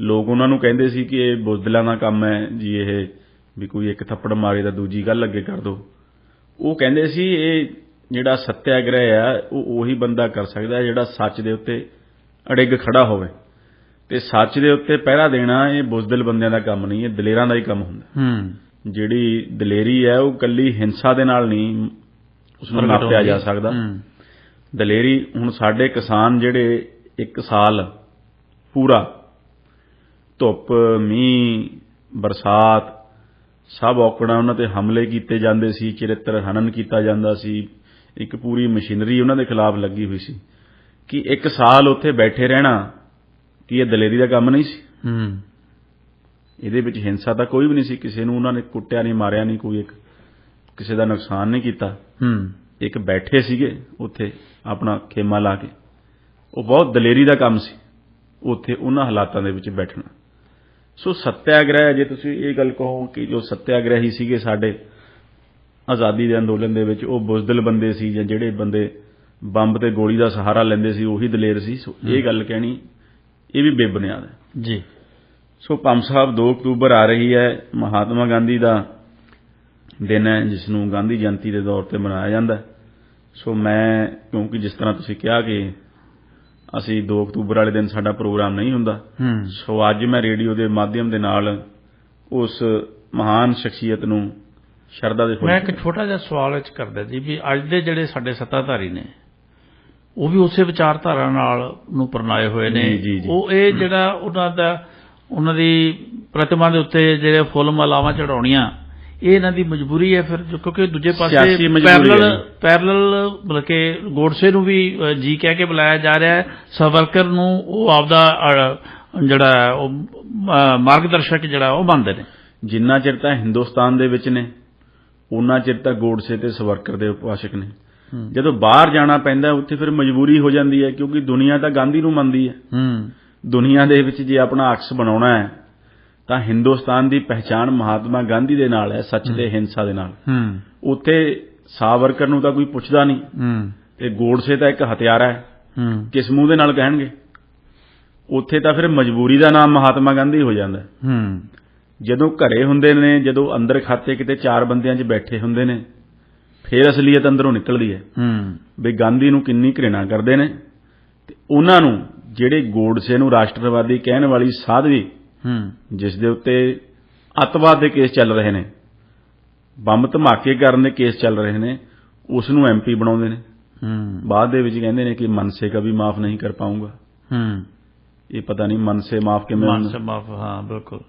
ਲੋਕ ਉਹਨਾਂ ਨੂੰ ਕਹਿੰਦੇ ਸੀ ਕਿ ਇਹ ਬੁਜ਼ਦਿਲਾਂ ਦਾ ਕੰਮ ਹੈ। ਜੀ ਇਹ ਵੀ ਕੋਈ ਇੱਕ ਥੱਪੜ ਮਾਰੇ ਤਾਂ ਦੂਜੀ ਗੱਲ ਅੱਗੇ ਕਰ ਦੋ। ਉਹ ਕਹਿੰਦੇ ਸੀ ਇਹ ਜਿਹੜਾ ਸੱਤਿਆਗ੍ਰਹਿ ਆ ਉਹ ਉਹੀ ਬੰਦਾ ਕਰ ਸਕਦਾ ਜਿਹੜਾ ਸੱਚ ਦੇ ਉੱਤੇ ਅੜਿੱਗ ਖੜਾ ਹੋਵੇ। ਤੇ ਸੱਚ ਦੇ ਉੱਤੇ ਪਹਿਰਾ ਦੇਣਾ ਇਹ ਬੁਜ਼ਦਿਲ ਬੰਦਿਆਂ ਦਾ ਕੰਮ ਨਹੀਂ ਇਹ ਦਲੇਰਾਂ ਦਾ ਹੀ ਕੰਮ ਹੁੰਦਾ। ਹੂੰ। ਜਿਹੜੀ ਦਲੇਰੀ ਹੈ ਉਹ ਕੱਲੀ ਹਿੰਸਾ ਦੇ ਨਾਲ ਨਹੀਂ ਉਸ ਨੂੰ ਨਾਪਿਆ ਜਾ ਸਕਦਾ। ਦਲੇਰੀ ਹੁਣ ਸਾਡੇ ਕਿਸਾਨ ਜਿਹੜੇ ਇੱਕ ਸਾਲ ਪੂਰਾ ਧੁੱਪ ਮੀਂਹ ਬਰਸਾਤ ਸਭ ਔਕੜਾਂ ਉਹਨਾਂ ਤੇ ਹਮਲੇ ਕੀਤੇ ਜਾਂਦੇ ਸੀ ਚਰਿੱਤਰ ਹਨਨ ਕੀਤਾ ਜਾਂਦਾ ਸੀ। ਇੱਕ ਪੂਰੀ ਮਸ਼ੀਨਰੀ ਉਹਨਾਂ ਦੇ ਖਿਲਾਫ ਲੱਗੀ ਹੋਈ ਸੀ। ਕਿ ਇੱਕ ਸਾਲ ਉੱਥੇ ਬੈਠੇ ਰਹਿਣਾ ਕੀ ਇਹ ਦਲੇਰੀ ਦਾ ਕੰਮ ਨਹੀਂ ਸੀ? ਹੂੰ। ਇਹਦੇ ਵਿੱਚ ਹਿੰਸਾ ਤਾਂ ਕੋਈ ਵੀ ਨਹੀਂ ਸੀ ਕਿਸੇ ਨੂੰ ਉਹਨਾਂ ਨੇ ਕੁੱਟਿਆ ਨਹੀਂ ਮਾਰਿਆ ਨਹੀਂ ਕੋਈ ਇੱਕ ਕਿਸੇ ਦਾ ਨੁਕਸਾਨ ਨਹੀਂ ਕੀਤਾ। ਹੂੰ। ਇੱਕ ਬੈਠੇ ਸੀਗੇ ਉੱਥੇ ਆਪਣਾ ਖੇਮਾ ਲਾ ਕੇ। ਉਹ ਬਹੁਤ ਦਲੇਰੀ ਦਾ ਕੰਮ ਸੀ ਉੱਥੇ ਉਹਨਾਂ ਹਾਲਾਤਾਂ ਦੇ ਵਿੱਚ ਬੈਠਣਾ। ਸੋ ਸੱਤਿਆਗ੍ਰਹਿ ਜੇ ਤੁਸੀਂ ਇਹ ਗੱਲ ਕਹੋ ਕਿ ਜੋ ਸੱਤਿਆਗ੍ਰਹੀ ਸੀਗੇ ਸਾਡੇ ਆਜ਼ਾਦੀ ਦੇ ਅੰਦੋਲਨ ਦੇ ਵਿੱਚ ਉਹ ਬੁਜ਼ਦਲ ਬੰਦੇ ਸੀ ਜਾਂ ਜਿਹੜੇ ਬੰਦੇ ਬੰਬ ਤੇ ਗੋਲੀ ਦਾ ਸਹਾਰਾ ਲੈਂਦੇ ਸੀ ਉਹੀ ਦਲੇਰ ਸੀ। ਸੋ ਇਹ ਗੱਲ ਕਹਿਣੀ ਇਹ ਵੀ ਬੇਬੁਨਿਆਦ ਹੈ। ਜੀ। ਸੋ ਪੰਮ ਸਾਹਿਬ 2 ਅਕਤੂਬਰ ਆ ਰਹੀ ਹੈ ਮਹਾਤਮਾ ਗਾਂਧੀ ਦਾ ਦਿਨ ਹੈ ਜਿਸ ਨੂੰ ਗਾਂਧੀ ਜਯੰਤੀ ਦੇ ਤੌਰ ਤੇ ਮਨਾਇਆ ਜਾਂਦਾ। ਸੋ ਮੈਂ ਕਿਉਂਕਿ ਜਿਸ ਤਰ੍ਹਾਂ ਤੁਸੀਂ ਕਿਹਾ ਕਿ ਅਸੀਂ 2 ਅਕਤੂਬਰ ਵਾਲੇ ਦਿਨ ਸਾਡਾ ਪ੍ਰੋਗਰਾਮ ਨਹੀਂ ਹੁੰਦਾ ਸੋ ਅੱਜ ਮੈਂ ਰੇਡੀਓ ਦੇ ਮਾਧਿਅਮ ਦੇ ਨਾਲ ਉਸ ਮਹਾਨ ਸ਼ਖਸੀਅਤ ਨੂੰ ਸ਼ਰਧਾ ਦੇ ਫੁੱਲ ਮੈਂ ਇੱਕ ਛੋਟਾ ਜਿਹਾ ਸਵਾਲ ਵਿੱਚ ਕਰਦਾ ਜੀ ਵੀ ਅੱਜ ਦੇ ਜਿਹੜੇ ਸਾਡੇ ਸੱਤਾਧਾਰੀ ਨੇ ਉਹ ਵੀ ਉਸੇ ਵਿਚਾਰਧਾਰਾ ਨਾਲ ਨੂੰ ਪਰਨਾਏ ਹੋਏ ਨੇ। ਉਹ ਇਹ ਜਿਹੜਾ ਉਹਨਾਂ ਦਾ ਉਹਨਾਂ ਦੀ ਪ੍ਰਤਿਮਾ ਦੇ ਉੱਤੇ ਜਿਹੜੇ ਫੁੱਲ ਮਾਲਾਵਾਂ ਚੜਾਉਣੀਆਂ ਇਹ ਇਹਨਾਂ ਦੀ ਮਜਬੂਰੀ ਹੈ ਫਿਰ ਜੋ- ਕਿਉਂਕਿ ਦੂਜੇ ਪਾਸੇ ਪੈਰਲਲ। ਪੈਰਲਲ ਬਲਕਿ ਗੋਡਸੇ ਨੂੰ ਵੀ ਜੀ ਕਹਿ ਕੇ ਬੁਲਾਇਆ ਜਾ ਰਿਹਾ ਹੈ। ਸਵਰਕਰ ਨੂੰ ਉਹ ਆਪਦਾ ਜਿਹੜਾ ਉਹ ਮਾਰਗਦਰਸ਼ਕ ਜਿਹੜਾ ਉਹ ਮੰਨਦੇ ਨੇ। ਜਿੰਨਾ ਚਿਰ ਤਾਂ ਹਿੰਦੁਸਤਾਨ ਦੇ ਵਿੱਚ ਨੇ ਉਹਨਾਂ ਚਿਰ ਤਾਂ ਗੋਡਸੇ ਤੇ ਸਵਰਕਰ ਦੇ ਉਪਾਸ਼ਕ ਨੇ। ਜਦੋਂ ਬਾਹਰ ਜਾਣਾ ਪੈਂਦਾ ਉੱਥੇ ਫਿਰ ਮਜਬੂਰੀ ਹੋ ਜਾਂਦੀ ਹੈ ਕਿਉਂਕਿ ਦੁਨੀਆ ਤਾਂ ਗਾਂਧੀ ਨੂੰ ਮੰਨਦੀ ਹੈ। ਹੂੰ। ਦੁਨੀਆ ਦੇ ਵਿੱਚ ਜੇ ਆਪਣਾ ਅਕਸ ਬਣਾਉਣਾ ਹੈ ਤਾਂ ਹਿੰਦੁਸਤਾਨ ਦੀ ਪਹਿਚਾਣ ਮਹਾਤਮਾ ਗਾਂਧੀ ਦੇ ਨਾਲ ਹੈ ਸੱਚ ਤੇ ਹਿੰਸਾ ਦੇ ਨਾਲ। ਹੂੰ। ਉੱਥੇ ਸਾਵਰਕਰ ਨੂੰ ਤਾਂ ਕੋਈ ਪੁੱਛਦਾ ਨਹੀਂ। ਹੂੰ। ਤੇ ਗੋਡਸੇ ਤਾਂ ਇੱਕ ਹਥਿਆਰਾ ਹੈ। ਹੂੰ। ਕਿਸ ਮੂੰਹ ਦੇ ਨਾਲ ਕਹਿਣਗੇ? ਉੱਥੇ ਤਾਂ ਫਿਰ ਮਜਬੂਰੀ ਦਾ ਨਾਮ ਮਹਾਤਮਾ ਗਾਂਧੀ ਹੋ ਜਾਂਦਾ। ਹੂੰ। ਜਦੋਂ ਘਰੇ ਹੁੰਦੇ ਨੇ ਜਦੋਂ ਅੰਦਰ ਖਾਤੇ ਕਿਤੇ ਚਾਰ ਬੰਦਿਆਂ 'ਚ ਬੈਠੇ ਹੁੰਦੇ ਨੇ ਫਿਰ ਅਸਲੀਅਤ ਅੰਦਰੋਂ ਨਿਕਲਦੀ ਹੈ। ਹੂੰ। ਵੀ ਗਾਂਧੀ ਨੂੰ ਕਿੰਨੀ ਘ੍ਰਿਣਾ ਕਰਦੇ ਨੇ। ਤੇ ਉਹਨਾਂ ਨੂੰ ਜਿਹੜੇ ਗੋਡਸੇ ਨੂੰ ਰਾਸ਼ਟਰਵਾਦੀ ਕਹਿਣ ਵਾਲੀ ਸਾਧਵੀ ਹੂੰ। ਜਿਸ ਦੇ ਉੱਤੇ ਅੱਤਵਾਦ ਦੇ ਕੇਸ ਚੱਲ ਰਹੇ ਨੇ ਬੰਬ ਧਮਾਕੇ ਕਰਨ ਦੇ ਕੇਸ ਚੱਲ ਰਹੇ ਨੇ ਉਸ ਨੂੰ ਐਮਪੀ ਬਣਾਉਂਦੇ ਨੇ। ਹੂੰ। ਬਾਅਦ ਦੇ ਵਿੱਚ ਕਹਿੰਦੇ ਨੇ ਕਿ ਮਨਸੇ ਕਾ ਵੀ ਮਾਫ ਨਹੀਂ ਕਰ ਪਾਉਂਗਾ। ਹੂੰ। ਇਹ ਪਤਾ ਨਹੀਂ ਮਨਸੇ ਮਾਫ ਕਿਵੇਂ ਮਾਨ ਸੇ ਮਾਫ ਹਾਂ ਬਿਲਕੁਲ।